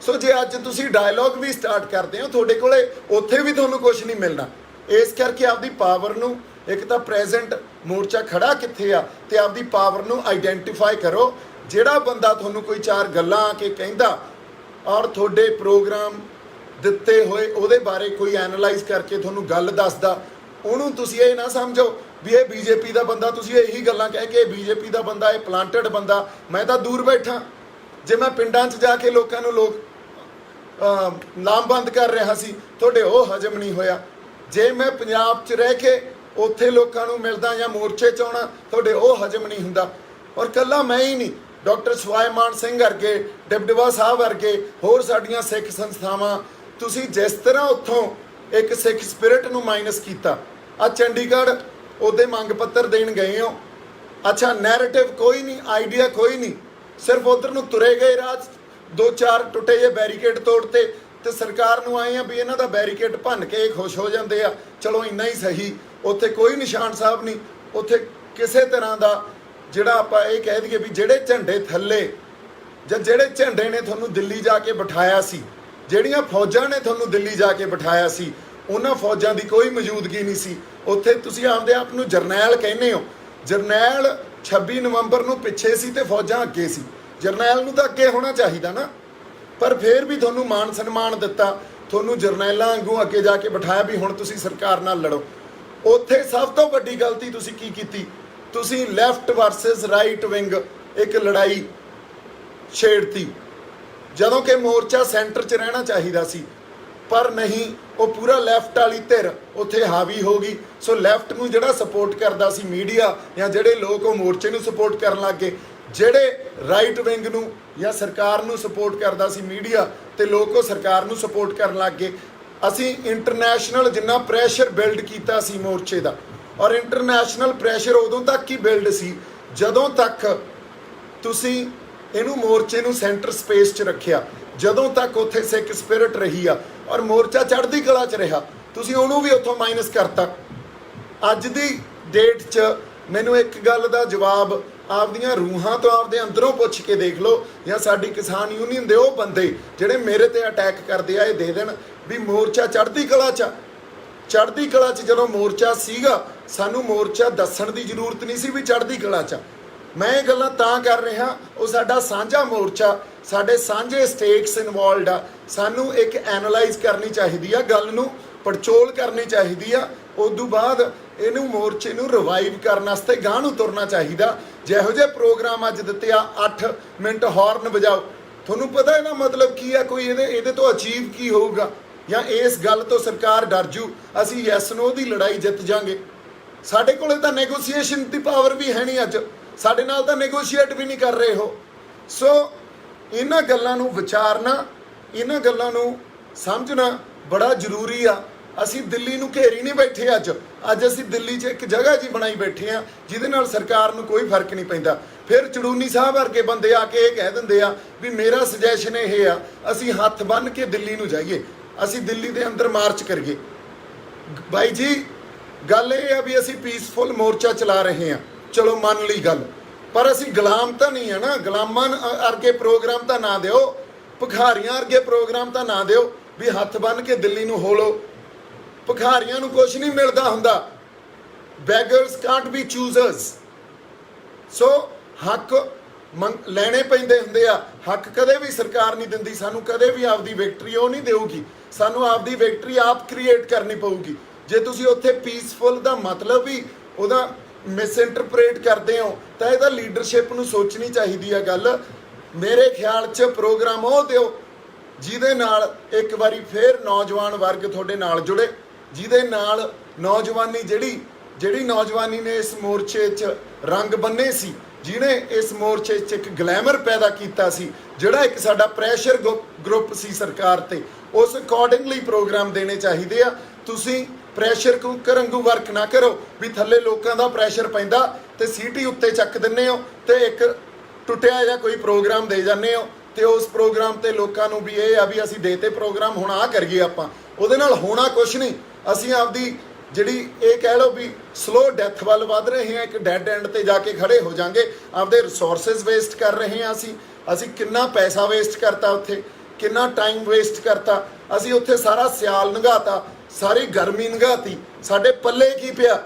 ਸੋ ਜੇ ਅੱਜ ਤੁਸੀਂ ਡਾਇਲੌਗ ਵੀ ਸਟਾਰਟ ਕਰਦੇ ਹੋ, ਤੁਹਾਡੇ ਕੋਲੇ ਉੱਥੇ ਵੀ ਤੁਹਾਨੂੰ ਕੁਝ ਨਹੀਂ ਮਿਲਣਾ। ਇਸ ਕਰਕੇ ਆਪਦੀ ਪਾਵਰ ਨੂੰ ਇੱਕ ਤਾਂ ਪ੍ਰੈਜ਼ੈਂਟ ਮੋਰਚਾ ਖੜਾ ਕਿੱਥੇ ਆ, ਤੇ ਆਪਦੀ ਪਾਵਰ ਨੂੰ ਆਈਡੈਂਟੀਫਾਈ ਕਰੋ ਜਿਹੜਾ ਬੰਦਾ ਤੁਹਾਨੂੰ ਕੋਈ ਚਾਰ ਗੱਲਾਂ ਆ ਕੇ ਕਹਿੰਦਾ ਔਰ ਤੁਹਾਡੇ ਪ੍ਰੋਗਰਾਮ ਦਿੱਤੇ ਹੋਏ ਉਹਦੇ ਬਾਰੇ ਕੋਈ ਐਨਾਲਾਈਜ਼ ਕਰਕੇ ਤੁਹਾਨੂੰ ਗੱਲ ਦੱਸਦਾ ਉਹਨੂੰ ਤੁਸੀਂ ਇਹ ਨਾ ਸਮਝੋ ਵੀ ਇਹ ਬੀਜੇਪੀ ਦਾ ਬੰਦਾ ਤੁਸੀਂ ਇਹੀ ਗੱਲਾਂ ਕਹਿ ਕੇ ਬੀਜੇਪੀ ਦਾ ਬੰਦਾ ਇਹ ਪਲਾਂਟਡ ਬੰਦਾ ਮੈਂ ਤਾਂ ਦੂਰ ਬੈਠਾ। ਜੇ ਮੈਂ ਪਿੰਡਾਂ 'ਚ ਜਾ ਕੇ ਲੋਕਾਂ ਨੂੰ ਲੋਕ ਅਹ, ਲਾਮਬੰਦ ਕਰ ਰਿਹਾ ਸੀ ਤੁਹਾਡੇ ਉਹ ਹਜਮ ਨਹੀਂ ਹੋਇਆ। ਜੇ ਮੈਂ ਪੰਜਾਬ 'ਚ ਰਹਿ ਕੇ ਉੱਥੇ ਲੋਕਾਂ ਨੂੰ ਮਿਲਦਾ ਜਾਂ ਮੋਰਚੇ 'ਚ ਆਉਣਾ ਤੁਹਾਡੇ ਉਹ ਹਜਮ ਨਹੀਂ ਹੁੰਦਾ। ਔਰ ਕੱਲਾ ਮੈਂ ਹੀ ਨਹੀਂ। ਡਾਕਟਰ ਸਵਾਈਮਾਨ ਸਿੰਘ ਵਰਗੇ ਡਿਪਡਵਾ ਸਾਹਿਬ ਵਰਗੇ ਹੋਰ ਸਾਡੀਆਂ ਸਿੱਖ ਸੰਸਥਾਵਾਂ, ਤੁਸੀਂ ਜਿਸ ਤਰ੍ਹਾਂ ਉੱਥੋਂ ਇੱਕ ਸਿੱਖ ਸਪਿਰਿਟ ਨੂੰ ਮਾਈਨਸ ਕੀਤਾ ਆ ਚੰਡੀਗੜ੍ਹ ਉਹਦੇ ਮੰਗ ਪੱਤਰ ਦੇਣ ਗਏ ਹੋ। ਅੱਛਾ ਨੈਰੇਟਿਵ ਕੋਈ ਨਹੀਂ ਆਈਡੀਆ ਕੋਈ ਨਹੀਂ, ਸਿਰਫ ਉਧਰ ਨੂੰ ਤੁਰੇ ਗਏ ਰਾਜ, ਦੋ ਚਾਰ ਟੁੱਟੇ ਜੇ ਬੈਰੀਕੇਡ ਤੋੜਤੇ ਤੇ ਸਰਕਾਰ ਨੂੰ ਆਏ ਆ ਵੀ ਇਹਨਾਂ ਦਾ ਬੈਰੀਕੇਡ ਭੰਨ ਕੇ ਇਹ ਖੁਸ਼ ਹੋ ਜਾਂਦੇ ਆ। ਚਲੋ, ਇੰਨਾ ਹੀ ਸਹੀ, ਉੱਥੇ ਕੋਈ ਨਿਸ਼ਾਨ ਸਾਹਿਬ ਨਹੀਂ, ਉੱਥੇ ਕਿਸੇ ਤਰ੍ਹਾਂ ਦਾ ਜਿਹੜਾ ਆਪਾਂ ਇਹ ਕਹਿ ਦਈਏ ਵੀ ਜਿਹੜੇ ਝੰਡੇ ਥੱਲੇ ਜਾਂ ਜਿਹੜੇ ਝੰਡੇ ਨੇ ਤੁਹਾਨੂੰ ਦਿੱਲੀ ਜਾ ਕੇ ਬਿਠਾਇਆ ਸੀ, ਜਿਹੜੀਆਂ ਫੌਜਾਂ ਨੇ ਤੁਹਾਨੂੰ ਦਿੱਲੀ ਜਾ ਕੇ ਬਿਠਾਇਆ ਸੀ, ਉਹਨਾਂ ਫੌਜਾਂ ਦੀ ਕੋਈ ਮੌਜੂਦਗੀ ਨਹੀਂ ਸੀ। ਉੱਥੇ ਤੁਸੀਂ ਆਪਦੇ ਆਪ ਨੂੰ ਜਰਨੈਲ ਕਹਿੰਦੇ ਹੋ। ਜਰਨੈਲ 26 ਨਵੰਬਰ ਨੂੰ ਪਿੱਛੇ ਸੀ ਤੇ ਫੌਜਾਂ ਅੱਗੇ ਸੀ। ਜਰਨੈਲ ਨੂੰ ਤਾਂ ਅੱਗੇ ਹੋਣਾ ਚਾਹੀਦਾ ਨਾ। ਪਰ ਫਿਰ ਵੀ ਤੁਹਾਨੂੰ ਮਾਨ ਸਨਮਾਨ ਦਿੱਤਾ। ਤੁਹਾਨੂੰ ਜਰਨੈਲਾਂ ਵਾਂਗੂ ਅੱਗੇ ਜਾ ਕੇ ਬਿਠਾਇਆ ਵੀ ਹੁਣ ਤੁਸੀਂ ਸਰਕਾਰ ਨਾਲ ਲੜੋ। ਉੱਥੇ ਸਭ ਤੋਂ ਵੱਡੀ ਗਲਤੀ ਤੁਸੀਂ ਕੀ ਕੀਤੀ? ਤੁਸੀਂ ਲੈਫਟ ਵਰਸਸ ਰਾਈਟ ਵਿੰਗ ਇੱਕ ਲੜਾਈ ਛੇੜਤੀ। ਜਦੋਂ ਕਿ ਮੋਰਚਾ ਸੈਂਟਰ 'ਚ ਰਹਿਣਾ ਚਾਹੀਦਾ ਸੀ, ਪਰ ਨਹੀਂ, ਉਹ ਪੂਰਾ ਲੈਫਟ ਵਾਲੀ ਧਿਰ ਉੱਥੇ ਹਾਵੀ ਹੋ ਗਈ। ਸੋ ਲੈਫਟ ਨੂੰ ਜਿਹੜਾ ਸਪੋਰਟ ਕਰਦਾ ਸੀ ਮੀਡੀਆ ਜਾਂ ਜਿਹੜੇ ਲੋਕ ਉਹ ਮੋਰਚੇ ਨੂੰ ਸਪੋਰਟ ਕਰਨ ਲੱਗੇ ਜਿਹੜੇ ਰਾਈਟ ਵਿੰਗ ਨੂੰ ਜਾਂ ਸਰਕਾਰ ਨੂੰ ਸਪੋਰਟ ਕਰਦਾ ਸੀ ਮੀਡੀਆ ਤੇ ਲੋਕ ਉਹ ਸਰਕਾਰ ਨੂੰ ਸਪੋਰਟ ਕਰਨ ਲੱਗੇ ਅਸੀਂ ਇੰਟਰਨੈਸ਼ਨਲ ਜਿੰਨਾ ਪ੍ਰੈਸ਼ਰ ਬਿਲਡ ਕੀਤਾ ਸੀ ਮੋਰਚੇ ਦਾ ਔਰ ਇੰਟਰਨੈਸ਼ਨਲ ਪ੍ਰੈਸ਼ਰ ਉਦੋਂ ਤੱਕ ਹੀ ਬਿਲਡ ਸੀ, ਜਦੋਂ ਤੱਕ ਤੁਸੀਂ ਇਹਨੂੰ ਮੋਰਚੇ ਨੂੰ ਸੈਂਟਰ ਸਪੇਸ 'ਚ ਰੱਖਿਆ, ਜਦੋਂ ਤੱਕ ਉੱਥੇ ਸਿੱਖ ਸਪਿਰਿਟ ਰਹੀ ਆ, ਔਰ ਮੋਰਚਾ ਚੜ੍ਹਦੀ ਕਲਾ 'ਚ ਰਿਹਾ, ਤੁਸੀਂ ਉਹਨੂੰ ਵੀ ਉੱਥੋਂ ਮਾਈਨਸ ਕਰਤਾ ਅੱਜ ਦੀ ਡੇਟ 'ਚ ਮੈਨੂੰ ਇੱਕ ਗੱਲ ਦਾ ਜਵਾਬ ਆਪਦੀਆਂ ਰੂਹਾਂ ਤੋਂ ਆਪਦੇ ਅੰਦਰੋਂ ਪੁੱਛ ਕੇ ਦੇਖ ਲਓ, ਜਾਂ ਸਾਡੀ ਕਿਸਾਨ ਯੂਨੀਅਨ ਦੇ ਉਹ ਬੰਦੇ ਜਿਹੜੇ ਮੇਰੇ ਤੇ ਅਟੈਕ ਕਰਦੇ ਆ, ਇਹ ਦੇ ਦੇਣ ਵੀ ਮੋਰਚਾ ਚੜ੍ਹਦੀ ਕਲਾ 'ਚ ਆ। ਚੜ੍ਹਦੀ ਕਲਾ 'ਚ ਜਦੋਂ ਮੋਰਚਾ ਸੀਗਾ, ਸਾਨੂੰ ਮੋਰਚਾ ਦੱਸਣ ਦੀ ਜ਼ਰੂਰਤ ਨਹੀਂ ਸੀ ਵੀ ਚੜ੍ਹਦੀ ਕਲਾ 'ਚ। ਆ। ਮੈਂ ਇਹ ਗੱਲਾਂ ਤਾਂ ਕਰ ਰਿਹਾ, ਉਹ ਸਾਡਾ ਸਾਂਝਾ ਮੋਰਚਾ, ਸਾਡੇ ਸਾਂਝੇ ਸਟੇਟਸ ਇਨਵੋਲਡ ਆ। ਸਾਨੂੰ ਇੱਕ ਐਨਾਲਾਈਜ਼ ਕਰਨੀ ਚਾਹੀਦੀ ਆ, ਗੱਲ ਨੂੰ ਪੜਚੋਲ ਕਰਨੀ ਚਾਹੀਦੀ ਆ। ਉਸ ਤੋਂ ਬਾਅਦ ਇਹਨੂੰ ਮੋਰਚੇ ਨੂੰ ਰਿਵਾਈਵ ਕਰਨ ਵਾਸਤੇ ਗਾਂਹ ਨੂੰ ਤੁਰਨਾ ਚਾਹੀਦਾ। ਜਿਹੋ ਜਿਹੇ ਪ੍ਰੋਗਰਾਮ ਅੱਜ ਦਿੱਤੇ ਆ 8 ਮਿੰਟ ਹਾਰਨ ਵਜਾਓ। ਤੁਹਾਨੂੰ ਪਤਾ ਇਹਦਾ ਮਤਲਬ ਕੀ ਆ? ਕੋਈ ਇਹਦੇ ਇਹਦੇ ਤੋਂ ਅਚੀਵ ਕੀ ਹੋਊਗਾ? ਜਾਂ ਇਸ ਗੱਲ ਤੋਂ ਸਰਕਾਰ ਡਰ ਜੂ, ਅਸੀਂ ਯੈਸ ਨੋ ਦੀ ਲੜਾਈ ਜਿੱਤ ਜਾਾਂਗੇ। ਸਾਡੇ ਕੋਲੇ ਤਾਂ ਨੈਗੋਸੀਏਸ਼ਨ ਦੀ ਪਾਵਰ ਵੀ ਹੈ ਨਹੀਂ ਅੱਜ। ਸਾਡੇ ਨਾਲ ਤਾਂ ਨੈਗੋਸ਼ੀਏਟ ਵੀ ਨਹੀਂ ਕਰ ਰਹੇ ਹੋ ਸੋ ਇਹਨਾਂ ਗੱਲਾਂ ਨੂੰ ਵਿਚਾਰਨਾ, ਇਹਨਾਂ ਗੱਲਾਂ ਨੂੰ ਸਮਝਣਾ ਬੜਾ ਜ਼ਰੂਰੀ ਆ। ਅਸੀਂ ਦਿੱਲੀ ਨੂੰ ਘੇਰੀ ਨਹੀਂ ਬੈਠੇ ਅੱਜ। ਅੱਜ ਅਸੀਂ ਦਿੱਲੀ 'ਚ ਇੱਕ ਜਗ੍ਹਾ ਜੀ ਬਣਾਈ ਬੈਠੇ ਆ, ਜਿਹਦੇ ਨਾਲ ਸਰਕਾਰ ਨੂੰ ਕੋਈ ਫ਼ਰਕ ਨਹੀਂ ਪੈਂਦਾ। ਫਿਰ ਚੜੂਨੀ ਸਾਹਿਬ ਵਰਗੇ ਬੰਦੇ ਆ ਕੇ ਇਹ ਕਹਿ ਦਿੰਦੇ ਆ ਵੀ ਮੇਰਾ ਸੁਜੈਸ਼ਨ ਇਹ ਆ, ਅਸੀਂ ਹੱਥ ਬੰਨ ਕੇ ਦਿੱਲੀ ਨੂੰ ਜਾਈਏ। ਅਸੀਂ ਦਿੱਲੀ ਦੇ ਅੰਦਰ ਮਾਰਚ ਕਰੀਏ। ਬਾਈ ਜੀ, ਗੱਲ ਇਹ ਆ ਵੀ ਅਸੀਂ ਪੀਸਫੁਲ ਮੋਰਚਾ ਚਲਾ ਰਹੇ ਹਾਂ। ਚਲੋ, ਮੰਨ ਲਈ ਗੱਲ। ਪਰ ਅਸੀਂ ਗੁਲਾਮ ਤਾਂ ਨਹੀਂ ਆ ਨਾ। ਗੁਲਾਮਾਂ ਅਰਗੇ ਪ੍ਰੋਗਰਾਮ ਤਾਂ ਨਾ ਦਿਓ। ਭਿਖਾਰੀਆਂ ਅਰਗੇ ਪ੍ਰੋਗਰਾਮ ਤਾਂ ਨਾ ਦਿਓ ਵੀ ਹੱਥ ਬੰਨ ਕੇ ਦਿੱਲੀ ਨੂੰ ਹੋਲੋ ਭਿਖਾਰੀਆਂ ਨੂੰ ਕੁਝ ਨਹੀਂ ਮਿਲਦਾ ਹੁੰਦਾ। ਬੈਗਰਸ ਕਾਂਟ ਬੀ ਚੂਜ਼ਰਸ ਸੋ ਹੱਕ ਲੈਣੇ ਪੈਂਦੇ ਹੁੰਦੇ ਆ। ਹੱਕ ਕਦੇ ਵੀ ਸਰਕਾਰ ਨਹੀਂ ਦਿੰਦੀ। ਸਾਨੂੰ ਕਦੇ ਵੀ ਆਪਦੀ ਵਿਕਟਰੀ ਉਹ ਨਹੀਂ ਦੇਊਗੀ। ਸਾਨੂੰ ਆਪਦੀ ਵਿਕਟਰੀ ਆਪ ਕ੍ਰੀਏਟ ਕਰਨੀ ਪਊਗੀ। ਜੇ ਤੁਸੀਂ ਉੱਥੇ ਪੀਸਫੁਲ ਦਾ ਮਤਲਬ ਵੀ ਉਹਦਾ ਮਿਸਇੰਟਰਪ੍ਰੀਟ ਕਰਦੇ ਹੋ, ਤਾਂ ਇਹਦਾ ਲੀਡਰਸ਼ਿਪ ਨੂੰ ਸੋਚਣੀ ਚਾਹੀਦੀ ਆ ਗੱਲ। ਮੇਰੇ ਖਿਆਲ 'ਚ ਪ੍ਰੋਗਰਾਮ ਉਹ ਦਿਓ, ਜਿਹਦੇ ਨਾਲ ਇੱਕ ਵਾਰੀ ਫੇਰ ਨੌਜਵਾਨ ਵਰਗ ਤੁਹਾਡੇ ਨਾਲ ਜੁੜੇ। ਜਿਹਦੇ ਨਾਲ ਨੌਜਵਾਨੀ ਜਿਹੜੀ ਜਿਹੜੀ ਨੌਜਵਾਨੀ ਨੇ ਇਸ ਮੋਰਚੇ 'ਚ ਰੰਗ ਬੰਨੇ ਸੀ ਜਿਹਨੇ ਇਸ ਮੋਰਚੇ 'ਚ ਇੱਕ ਗਲੈਮਰ ਪੈਦਾ ਕੀਤਾ ਸੀ, ਜਿਹੜਾ ਇੱਕ ਸਾਡਾ ਪ੍ਰੈਸ਼ਰ ਗਰੁੱਪ ਸੀ ਸਰਕਾਰ ਤੇ, ਉਸ ਅਕੋਰਡਿੰਗਲੀ ਪ੍ਰੋਗਰਾਮ ਦੇਣੇ ਚਾਹੀਦੇ ਆ। ਤੁਸੀਂ ਪ੍ਰੈਸ਼ਰ ਕੁੱਕਰ ਵਾਂਗੂ ਵਰਕ ਨਾ ਕਰੋ, ਵੀ ਥੱਲੇ ਲੋਕਾਂ ਦਾ ਪ੍ਰੈਸ਼ਰ ਪੈਂਦਾ ਤੇ ਸੀਟੀ ਉੱਤੇ ਚੱਕ ਦਿੰਨੇ ਹੋ ਤੇ ਇੱਕ ਟੁੱਟਿਆ ਜਾਂ ਕੋਈ ਪ੍ਰੋਗਰਾਮ ਦੇ ਜਾਂਦੇ ਹੋ ਤੇ ਉਸ ਪ੍ਰੋਗਰਾਮ ਤੇ ਲੋਕਾਂ ਨੂੰ ਵੀ ਇਹ ਆ ਵੀ ਅਸੀਂ ਦੇਤੇ ਪ੍ਰੋਗਰਾਮ ਹੁਣ ਆ ਕਰੀਏ ਆਪਾਂ। ਉਹਦੇ ਨਾਲ ਹੋਣਾ ਕੁਝ ਨਹੀਂ। ਅਸੀਂ ਆਪਦੀ ਜਿਹੜੀ ਇਹ ਕਹਿ ਲਓ ਵੀ ਸਲੋ ਡੈਥ ਵੱਲ ਵੱਧ ਰਹੇ ਹਾਂ, ਇੱਕ ਡੈਡ ਐਂਡ ਤੇ ਜਾ ਕੇ ਖੜੇ ਹੋ ਜਾਾਂਗੇ। ਆਪਦੇ ਰਿਸੋਰਸਸ ਵੇਸਟ ਕਰ ਰਹੇ ਹਾਂ ਅਸੀਂ। ਅਸੀਂ ਕਿੰਨਾ ਪੈਸਾ ਵੇਸਟ ਕਰਤਾ ਉੱਥੇ, ਕਿੰਨਾ ਟਾਈਮ ਵੇਸਟ ਕਰਤਾ। ਅਸੀਂ ਉੱਥੇ ਸਾਰਾ ਸਿਆਲ ਲੰਘਾਤਾ ਸਾਰੀ ਗਰਮੀ ਲੰਘਾਤੀ ਸਾਡੇ ਪੱਲੇ ਕੀ ਪਿਆ?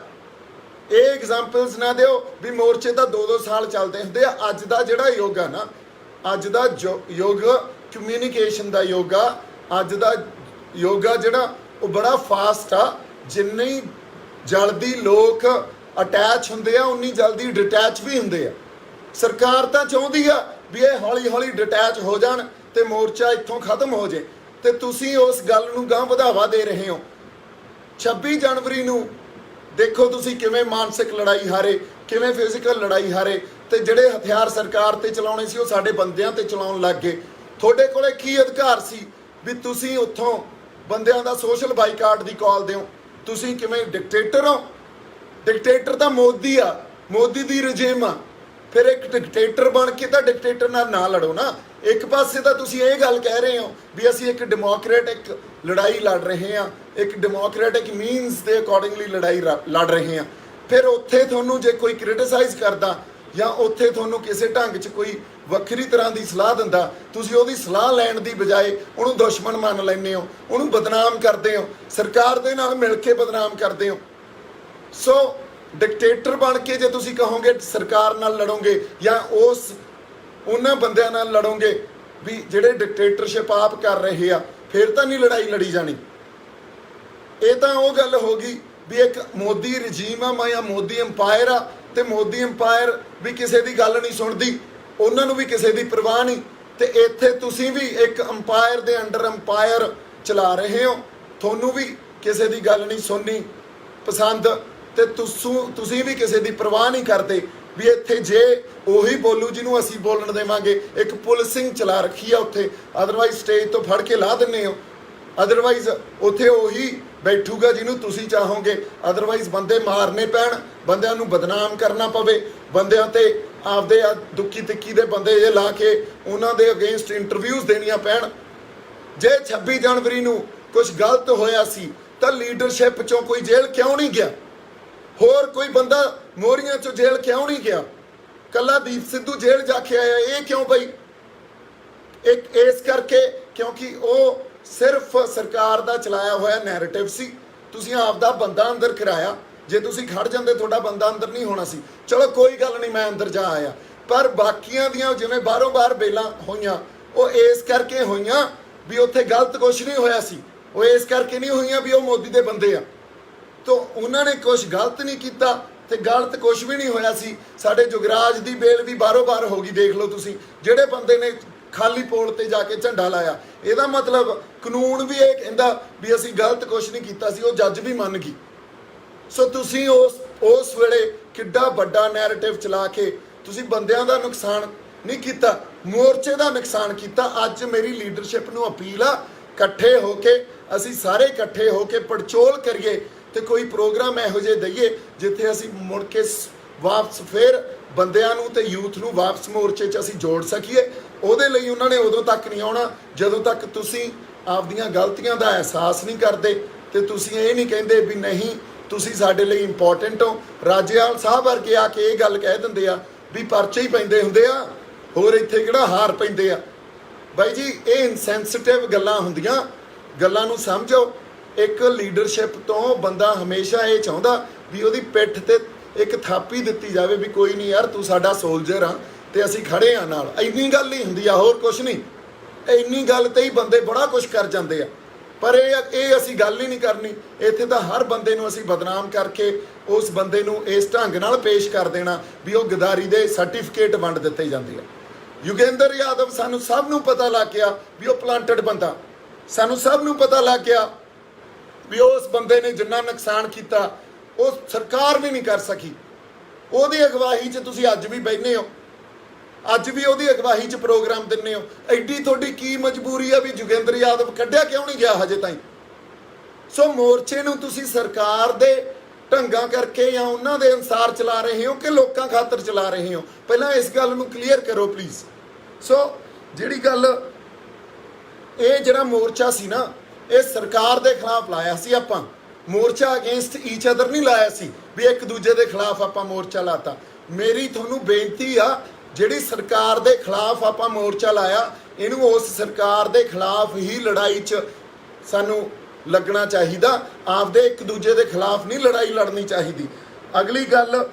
ਇਹ ਐਗਜ਼ਾਮਪਲਸ ਨਾ ਦਿਓ ਵੀ ਮੋਰਚੇ ਤਾਂ 2-2 ਸਾਲ ਚੱਲਦੇ ਹੁੰਦੇ ਆ। ਅੱਜ ਦਾ ਜਿਹੜਾ ਯੋਗਾ ਨਾ, ਅੱਜ ਦਾ ਜੋ- ਯੁੱਗ ਕਮਿਊਨੀਕੇਸ਼ਨ ਦਾ ਯੁੱਗ ਆ। ਅੱਜ ਦਾ ਯੋਗਾ ਜਿਹੜਾ ਉਹ ਬੜਾ ਫਾਸਟ ਆ। ਜਿੰਨੀ ਜਲਦੀ ਲੋਕ ਅਟੈਚ ਹੁੰਦੇ ਆ, ਉਨੀ ਜਲਦੀ ਡਿਟੈਚ ਵੀ ਹੁੰਦੇ ਆ। ਸਰਕਾਰ ਤਾਂ ਚਾਹੁੰਦੀ ਆ ਵੀ ਇਹ ਹੌਲੀ ਹੌਲੀ ਡਿਟੈਚ ਹੋ ਜਾਣ ਤੇ ਮੋਰਚਾ ਇੱਥੋਂ ਖਤਮ ਹੋ ਜੇ। ਤੇ ਤੁਸੀਂ ਉਸ ਗੱਲ ਨੂੰ ਗਾਂ ਵਧਾਵਾ ਦੇ ਰਹੇ ਹੋ। 26 ਜਨਵਰੀ ਨੂੰ ਦੇਖੋ ਤੁਸੀਂ ਕਿਵੇਂ ਮਾਨਸਿਕ ਲੜਾਈ ਹਾਰੇ, ਕਿਵੇਂ ਫਿਜ਼ੀਕਲ ਲੜਾਈ ਹਾਰੇ। ਤੇ ਜਿਹੜੇ ਹਥਿਆਰ ਸਰਕਾਰ ਤੇ ਚਲਾਉਣੇ ਸੀ, ਉਹ ਸਾਡੇ ਬੰਦਿਆਂ ਤੇ ਚਲਾਉਣ ਲੱਗ ਗਏ। ਤੁਹਾਡੇ ਕੋਲੇ ਕੀ ਅਧਿਕਾਰ ਸੀ ਵੀ ਤੁਸੀਂ ਉੱਥੋਂ ਬੰਦਿਆਂ ਦਾ ਸੋਸ਼ਲ ਬਾਈਕਾਟ ਦੀ ਕਾਲ ਦਿਓ? ਤੁਸੀਂ ਕਿਵੇਂ ਡਿਕਟੇਟਰ ਹੋ? ਡਿਕਟੇਟਰ ਤਾਂ ਮੋਦੀ ਆ। ਮੋਦੀ ਦੀ ਰਜੀਮ ਆ। ਫਿਰ ਇੱਕ ਡਿਕਟੇਟਰ ਬਣ ਕੇ ਤਾਂ ਡਿਕਟੇਟਰ ਨਾਲ ਨਾ ਲੜੋ ਨਾ। ਇੱਕ ਪਾਸੇ ਤਾਂ ਤੁਸੀਂ ਇਹ ਗੱਲ ਕਹਿ ਰਹੇ ਹੋ ਵੀ ਅਸੀਂ ਇੱਕ ਡੈਮੋਕ੍ਰੈਟਿਕ ਲੜਾਈ ਲੜ ਰਹੇ ਹਾਂ। ਇੱਕ ਡੈਮੋਕ੍ਰੈਟਿਕ ਮੀਨਸ ਦੇ ਅਕੋਰਡਿੰਗਲੀ ਲੜਾਈ ਰ- ਲੜ ਰਹੇ ਹਾਂ। ਫਿਰ ਉੱਥੇ ਤੁਹਾਨੂੰ ਜੇ ਕੋਈ ਕ੍ਰਿਟਿਸਾਈਜ਼ ਕਰਦਾ ਜਾਂ ਉੱਥੇ ਤੁਹਾਨੂੰ ਕਿਸੇ ਢੰਗ 'ਚ ਕੋਈ ਵੱਖਰੀ ਤਰ੍ਹਾਂ ਦੀ ਸਲਾਹ ਦਿੰਦਾ, ਤੁਸੀਂ ਉਹਦੀ ਸਲਾਹ ਲੈਣ ਦੀ ਬਜਾਏ ਉਹਨੂੰ ਦੁਸ਼ਮਣ ਮੰਨ ਲੈਂਦੇ ਹੋ, ਉਹਨੂੰ ਬਦਨਾਮ ਕਰਦੇ ਹੋ, ਸਰਕਾਰ ਦੇ ਨਾਲ ਮਿਲ ਕੇ ਬਦਨਾਮ ਕਰਦੇ ਹੋ। ਸੋ ਡਿਕਟੇਟਰ ਬਣ ਕੇ ਜੇ ਤੁਸੀਂ ਕਹੋਗੇ ਸਰਕਾਰ ਨਾਲ ਲੜੋਗੇ ਜਾਂ ਉਸ ਉਹਨਾਂ ਬੰਦਿਆਂ ਨਾਲ ਲੜੋਗੇ ਵੀ ਜਿਹੜੇ ਡਿਕਟੇਟਰਸ਼ਿਪ ਆਪ ਕਰ ਰਹੇ ਆ, ਫਿਰ ਤਾਂ ਨਹੀਂ ਲੜਾਈ ਲੜੀ ਜਾਣੀ। ਇਹ ਤਾਂ ਉਹ ਗੱਲ ਹੋ ਗਈ ਵੀ ਇੱਕ ਮੋਦੀ ਰਜੀਮ ਆ ਮੈਂ ਜਾਂ ਮੋਦੀ ਅੰਪਾਇਰ ਆ, ਤੇ ਮੋਦੀ ਅੰਪਾਇਰ ਵੀ ਕਿਸੇ ਦੀ ਗੱਲ ਨਹੀਂ ਸੁਣਦੀ। ਉਹਨਾਂ ਨੂੰ ਵੀ ਕਿਸੇ ਦੀ ਪਰਵਾਹ ਨਹੀਂ। ਤੇ ਇੱਥੇ ਤੁਸੀਂ ਵੀ ਇੱਕ ਅੰਪਾਇਰ ਦੇ ਅੰਡਰ ਅੰਪਾਇਰ ਚਲਾ ਰਹੇ ਹੋ। ਤੁਹਾਨੂੰ ਵੀ ਕਿਸੇ ਦੀ ਗੱਲ ਨਹੀਂ ਸੁਣਨੀ ਪਸੰਦ। ਤੇ ਤੁਸੀਂ ਤੁਸੀਂ ਵੀ ਕਿਸੇ ਦੀ ਪਰਵਾਹ ਨਹੀਂ ਕਰਦੇ ਵੀ ਇੱਥੇ ਜੇ ਉਹੀ ਬੋਲੂ ਜਿਹਨੂੰ ਅਸੀਂ ਬੋਲਣ ਦੇਵਾਂਗੇ। ਇੱਕ ਪੁਲਿਸਿੰਗ ਚਲਾ ਰੱਖੀ ਆ ਉੱਥੇ। ਅਦਰਵਾਈਜ਼ ਸਟੇਜ ਤੋਂ ਫੜ ਕੇ ਲਾ ਦਿੰਨੇ ਹੋ। ਅਦਰਵਾਈਜ਼ ਉੱਥੇ ਉਹੀ ਬੈਠੂਗਾ ਜਿਹਨੂੰ ਤੁਸੀਂ ਚਾਹੋਗੇ। ਅਦਰਵਾਈਜ਼ ਬੰਦੇ ਮਾਰਨੇ ਪੈਣ, ਬੰਦਿਆਂ ਨੂੰ ਬਦਨਾਮ ਕਰਨਾ ਪਵੇ। ਬੰਦਿਆਂ ਤੇ ਆਪਦੇ ਦੁੱਖੀ ਤਿੱਕੀ ਦੇ ਬੰਦੇ ਜੇ ਲਾ ਕੇ ਉਹਨਾਂ ਦੇ ਅਗੇਂਸਟ ਇੰਟਰਵਿਊਜ਼ ਦੇਣੀਆਂ ਪੈਣ। ਜੇ 26 ਜਨਵਰੀ ਨੂੰ ਕੁਝ ਗਲਤ ਹੋਇਆ ਸੀ, ਤਾਂ ਲੀਡਰਸ਼ਿਪ ਚੋਂ ਕੋਈ ਜੇਲ੍ਹ ਕਿਉਂ ਨਹੀਂ ਗਿਆ? ਹੋਰ ਕੋਈ ਬੰਦਾ ਮੋਰੀਆਂ ਚੋਂ ਜੇਲ੍ਹ ਕਿਉਂ ਨਹੀਂ ਗਿਆ? ਕੱਲਾ ਦੀਪ ਸਿੱਧੂ ਜੇਲ੍ਹ ਜਾ ਕੇ ਆਇਆ, ਇਹ ਕਿਉਂ ਬਈ? ਇੱਕ ਇਸ ਕਰਕੇ ਕਿਉਂਕਿ ਉਹ ਸਿਰਫ ਸਰਕਾਰ ਦਾ ਚਲਾਇਆ ਹੋਇਆ ਨੈਰੇਟਿਵ ਸੀ। ਤੁਸੀਂ ਆਪ ਦਾ ਬੰਦਾ ਅੰਦਰ ਕਰਾਇਆ ਜੇ ਤੁਸੀਂ ਖੜ ਜਾਂਦੇ, ਤੁਹਾਡਾ ਬੰਦਾ ਅੰਦਰ ਨਹੀਂ ਹੋਣਾ ਸੀ। ਚਲੋ, ਕੋਈ ਗੱਲ ਨਹੀਂ, ਮੈਂ ਅੰਦਰ ਜਾ ਆਇਆ। ਪਰ ਬਾਕੀਆਂ ਦੀਆਂ ਜਿਵੇਂ ਬਾਹਰੋਂ ਬਾਹਰ ਬੇਲਾਂ ਹੋਈਆਂ, ਉਹ ਇਸ ਕਰਕੇ ਹੋਈਆਂ ਵੀ ਉੱਥੇ ਗਲਤ ਕੁਝ ਨਹੀਂ ਹੋਇਆ ਸੀ। ਉਹ ਇਸ ਕਰਕੇ ਨਹੀਂ ਹੋਈਆਂ ਵੀ ਉਹ ਮੋਦੀ ਦੇ ਬੰਦੇ ਆ। ਤੋ ਉਹਨਾਂ ਨੇ ਕੁਝ ਗਲਤ ਨਹੀਂ ਕੀਤਾ ਤੇ ਗਲਤ ਕੁਝ ਵੀ ਨਹੀਂ ਹੋਇਆ ਸੀ। ਸਾਡੇ ਜੁਗਰਾਜ ਦੀ ਬੇਲ ਵੀ ਬਾਰੋ ਬਾਰ ਹੋ ਗਈ, ਦੇਖ ਲਓ ਤੁਸੀਂ। ਜਿਹੜੇ ਬੰਦੇ ਨੇ ਖਾਲੀ ਪੋਲ ਤੇ ਜਾ ਕੇ ਝੰਡਾ ਲਾਇਆ। ਇਹਦਾ ਮਤਲਬ ਕਾਨੂੰਨ ਵੀ ਇਹ ਕਹਿੰਦਾ ਵੀ ਅਸੀਂ ਗਲਤ ਕੁਝ ਨਹੀਂ ਕੀਤਾ ਸੀ, ਉਹ ਜੱਜ ਵੀ ਮੰਨ ਗਈ। ਸੋ ਤੁਸੀਂ ਉਸ ਉਸ ਵੇਲੇ ਕਿੱਡਾ ਵੱਡਾ ਨੈਰੇਟਿਵ ਚਲਾ ਕੇ ਤੁਸੀਂ ਬੰਦਿਆਂ ਦਾ ਨੁਕਸਾਨ ਨਹੀਂ ਕੀਤਾ, ਮੋਰਚੇ ਦਾ ਨੁਕਸਾਨ ਕੀਤਾ। ਅੱਜ ਮੇਰੀ ਲੀਡਰਸ਼ਿਪ ਨੂੰ ਅਪੀਲ ਆ, ਇਕੱਠੇ ਹੋ ਕੇ, ਅਸੀਂ ਸਾਰੇ ਇਕੱਠੇ ਹੋ ਕੇ ਪੜਚੋਲ ਕਰੀਏ ਤੇ ਕੋਈ ਪ੍ਰੋਗਰਾਮ ਇਹੋ ਜਿਹੇ ਦਈਏ ਜਿੱਥੇ ਅਸੀਂ ਮੁੜ ਕੇ ਵਾਪਸ ਫੇਰ ਬੰਦਿਆਂ ਨੂੰ ਤੇ ਯੂਥ ਨੂੰ ਵਾਪਸ ਮੋਰਚੇ 'ਚ ਅਸੀਂ ਜੋੜ ਸਕੀਏ। ਉਹਦੇ ਲਈ ਉਹਨਾਂ ਨੇ ਉਦੋਂ ਤੱਕ ਨਹੀਂ ਆਉਣਾ, ਜਦੋਂ ਤੱਕ ਤੁਸੀਂ ਆਪਦੀਆਂ ਗਲਤੀਆਂ ਦਾ ਅਹਿਸਾਸ ਨਹੀਂ ਕਰਦੇ ਤੇ ਤੁਸੀਂ ਇਹ ਨਹੀਂ ਕਹਿੰਦੇ ਵੀ ਨਹੀਂ, ਤੁਸੀਂ ਸਾਡੇ ਲਈ ਇੰਪੋਰਟੈਂਟ ਹੋ। ਰਾਜੇਵਾਲ ਸਾਹਿਬ ਵਰਗੇ ਆ ਕੇ ਇਹ ਗੱਲ ਕਹਿ ਦਿੰਦੇ ਆ ਵੀ ਪਰਚੇ ਹੀ ਪੈਂਦੇ ਹੁੰਦੇ ਆ, ਹੋਰ ਇੱਥੇ ਕਿਹੜਾ ਹਾਰ ਪੈਂਦੇ ਆ। ਬਾਈ ਜੀ, ਇਹ ਇਨਸੈਂਸਿਟਿਵ ਗੱਲਾਂ ਹੁੰਦੀਆਂ, ਗੱਲਾਂ ਨੂੰ ਸਮਝੋ। ਇੱਕ ਲੀਡਰਸ਼ਿਪ ਤੋਂ ਬੰਦਾ ਹਮੇਸ਼ਾ ਇਹ ਚਾਹੁੰਦਾ ਵੀ ਉਹਦੀ ਪਿੱਠ ਤੇ ਇੱਕ ਥਾਪੀ ਦਿੱਤੀ ਜਾਵੇ ਵੀ ਕੋਈ ਨਹੀਂ ਯਾਰ ਤੂੰ ਸਾਡਾ ਸੋਲਜਰ ਆ ਤੇ ਅਸੀਂ ਖੜੇ ਆ ਨਾਲ। ਇੰਨੀ ਗੱਲ ਹੀ ਹੁੰਦੀ ਆ, ਹੋਰ ਕੁਝ ਨਹੀਂ। ਇੰਨੀ ਗੱਲ ਤੇ ਹੀ ਬੰਦੇ ਬੜਾ ਕੁਝ ਕਰ ਜਾਂਦੇ ਆ। ਪਰ ਇਹ ਇਹ ਅਸੀਂ ਗੱਲ ਹੀ ਨਹੀਂ ਕਰਨੀ। ਇੱਥੇ ਤਾਂ ਹਰ ਬੰਦੇ ਨੂੰ ਅਸੀਂ ਬਦਨਾਮ ਕਰਕੇ ਉਸ ਬੰਦੇ ਨੂੰ ਇਸ ਢੰਗ ਨਾਲ ਪੇਸ਼ ਕਰ ਦੇਣਾ ਵੀ ਉਹ ਗਦਾਰੀ ਦੇ ਸਰਟੀਫਿਕੇਟ ਵੰਡ ਦਿੱਤੇ ਜਾਂਦੇ ਆ। ਯੁਗੇਂਦਰ ਯਾਦਵ ਸਾਨੂੰ ਸਭ ਨੂੰ ਪਤਾ ਲੱਗ ਗਿਆ ਵੀ ਉਹ ਪਲਾਂਟਡ ਬੰਦਾ। ਸਾਨੂੰ ਸਭ ਨੂੰ ਪਤਾ ਲੱਗ ਗਿਆ ਵੀ ਉਸ ਬੰਦੇ ਨੇ ਜਿੰਨਾ ਨੁਕਸਾਨ ਕੀਤਾ, ਉਹ ਸਰਕਾਰ ਵੀ ਨਹੀਂ ਕਰ ਸਕੀ। ਉਹਦੀ ਅਗਵਾਹੀ 'ਚ ਤੁਸੀਂ ਅੱਜ ਵੀ ਬੈਠੇ ਹੋ। ਅੱਜ ਵੀ ਉਹਦੀ ਅਗਵਾਈ 'ਚ ਪ੍ਰੋਗਰਾਮ ਦਿੰਨੇ ਹੋ। ਐਡੀ ਤੁਹਾਡੀ ਕੀ ਮਜਬੂਰੀ ਆ ਵੀ ਜੁਗੇਂਦਰ ਯਾਦਵ ਕੱਢਿਆ ਕਿਉਂ ਨਹੀਂ ਗਿਆ ਹਜੇ ਤਾਈਂ? ਸੋ ਮੋਰਚੇ ਨੂੰ ਤੁਸੀਂ ਸਰਕਾਰ ਦੇ ਢੰਗਾਂ ਕਰਕੇ ਜਾਂ ਉਹਨਾਂ ਦੇ ਅਨਸਾਰ ਚਲਾ ਰਹੇ ਹੋ ਕਿ ਲੋਕਾਂ ਖਾਤਰ ਚਲਾ ਰਹੇ ਹੋ? ਪਹਿਲਾਂ ਇਸ ਗੱਲ ਨੂੰ ਕਲੀਅਰ ਕਰੋ ਪਲੀਜ਼ ਸੋ ਜਿਹੜੀ ਗੱਲ ਇਹ ਜਿਹੜਾ ਮੋਰਚਾ ਸੀ ਨਾ, ਇਹ ਸਰਕਾਰ ਦੇ ਖਿਲਾਫ ਲਾਇਆ ਸੀ ਆਪਾਂ। ਮੋਰਚਾ ਅਗੇਂਸਟ ਈਚ ਅਦਰ ਨਹੀਂ ਲਾਇਆ ਸੀ ਵੀ ਇੱਕ ਦੂਜੇ ਦੇ ਖਿਲਾਫ ਆਪਾਂ ਮੋਰਚਾ ਲਾਤਾ। ਮੇਰੀ ਤੁਹਾਨੂੰ ਬੇਨਤੀ ਆ ਜਿਹੜੀ ਸਰਕਾਰ ਦੇ ਖਿਲਾਫ ਆਪਾਂ ਮੋਰਚਾ ਲਾਇਆ, ਇਹਨੂੰ ਉਸ ਸਰਕਾਰ ਦੇ ਖਿਲਾਫ ਹੀ ਲੜਾਈ 'ਚ ਸਾਨੂੰ ਲੱਗਣਾ ਚਾਹੀਦਾ। ਆਪਦੇ ਇੱਕ ਦੂਜੇ ਦੇ ਖਿਲਾਫ ਨਹੀਂ ਲੜਾਈ ਲੜਨੀ ਚਾਹੀਦੀ। ਅਗਲੀ ਗੱਲ,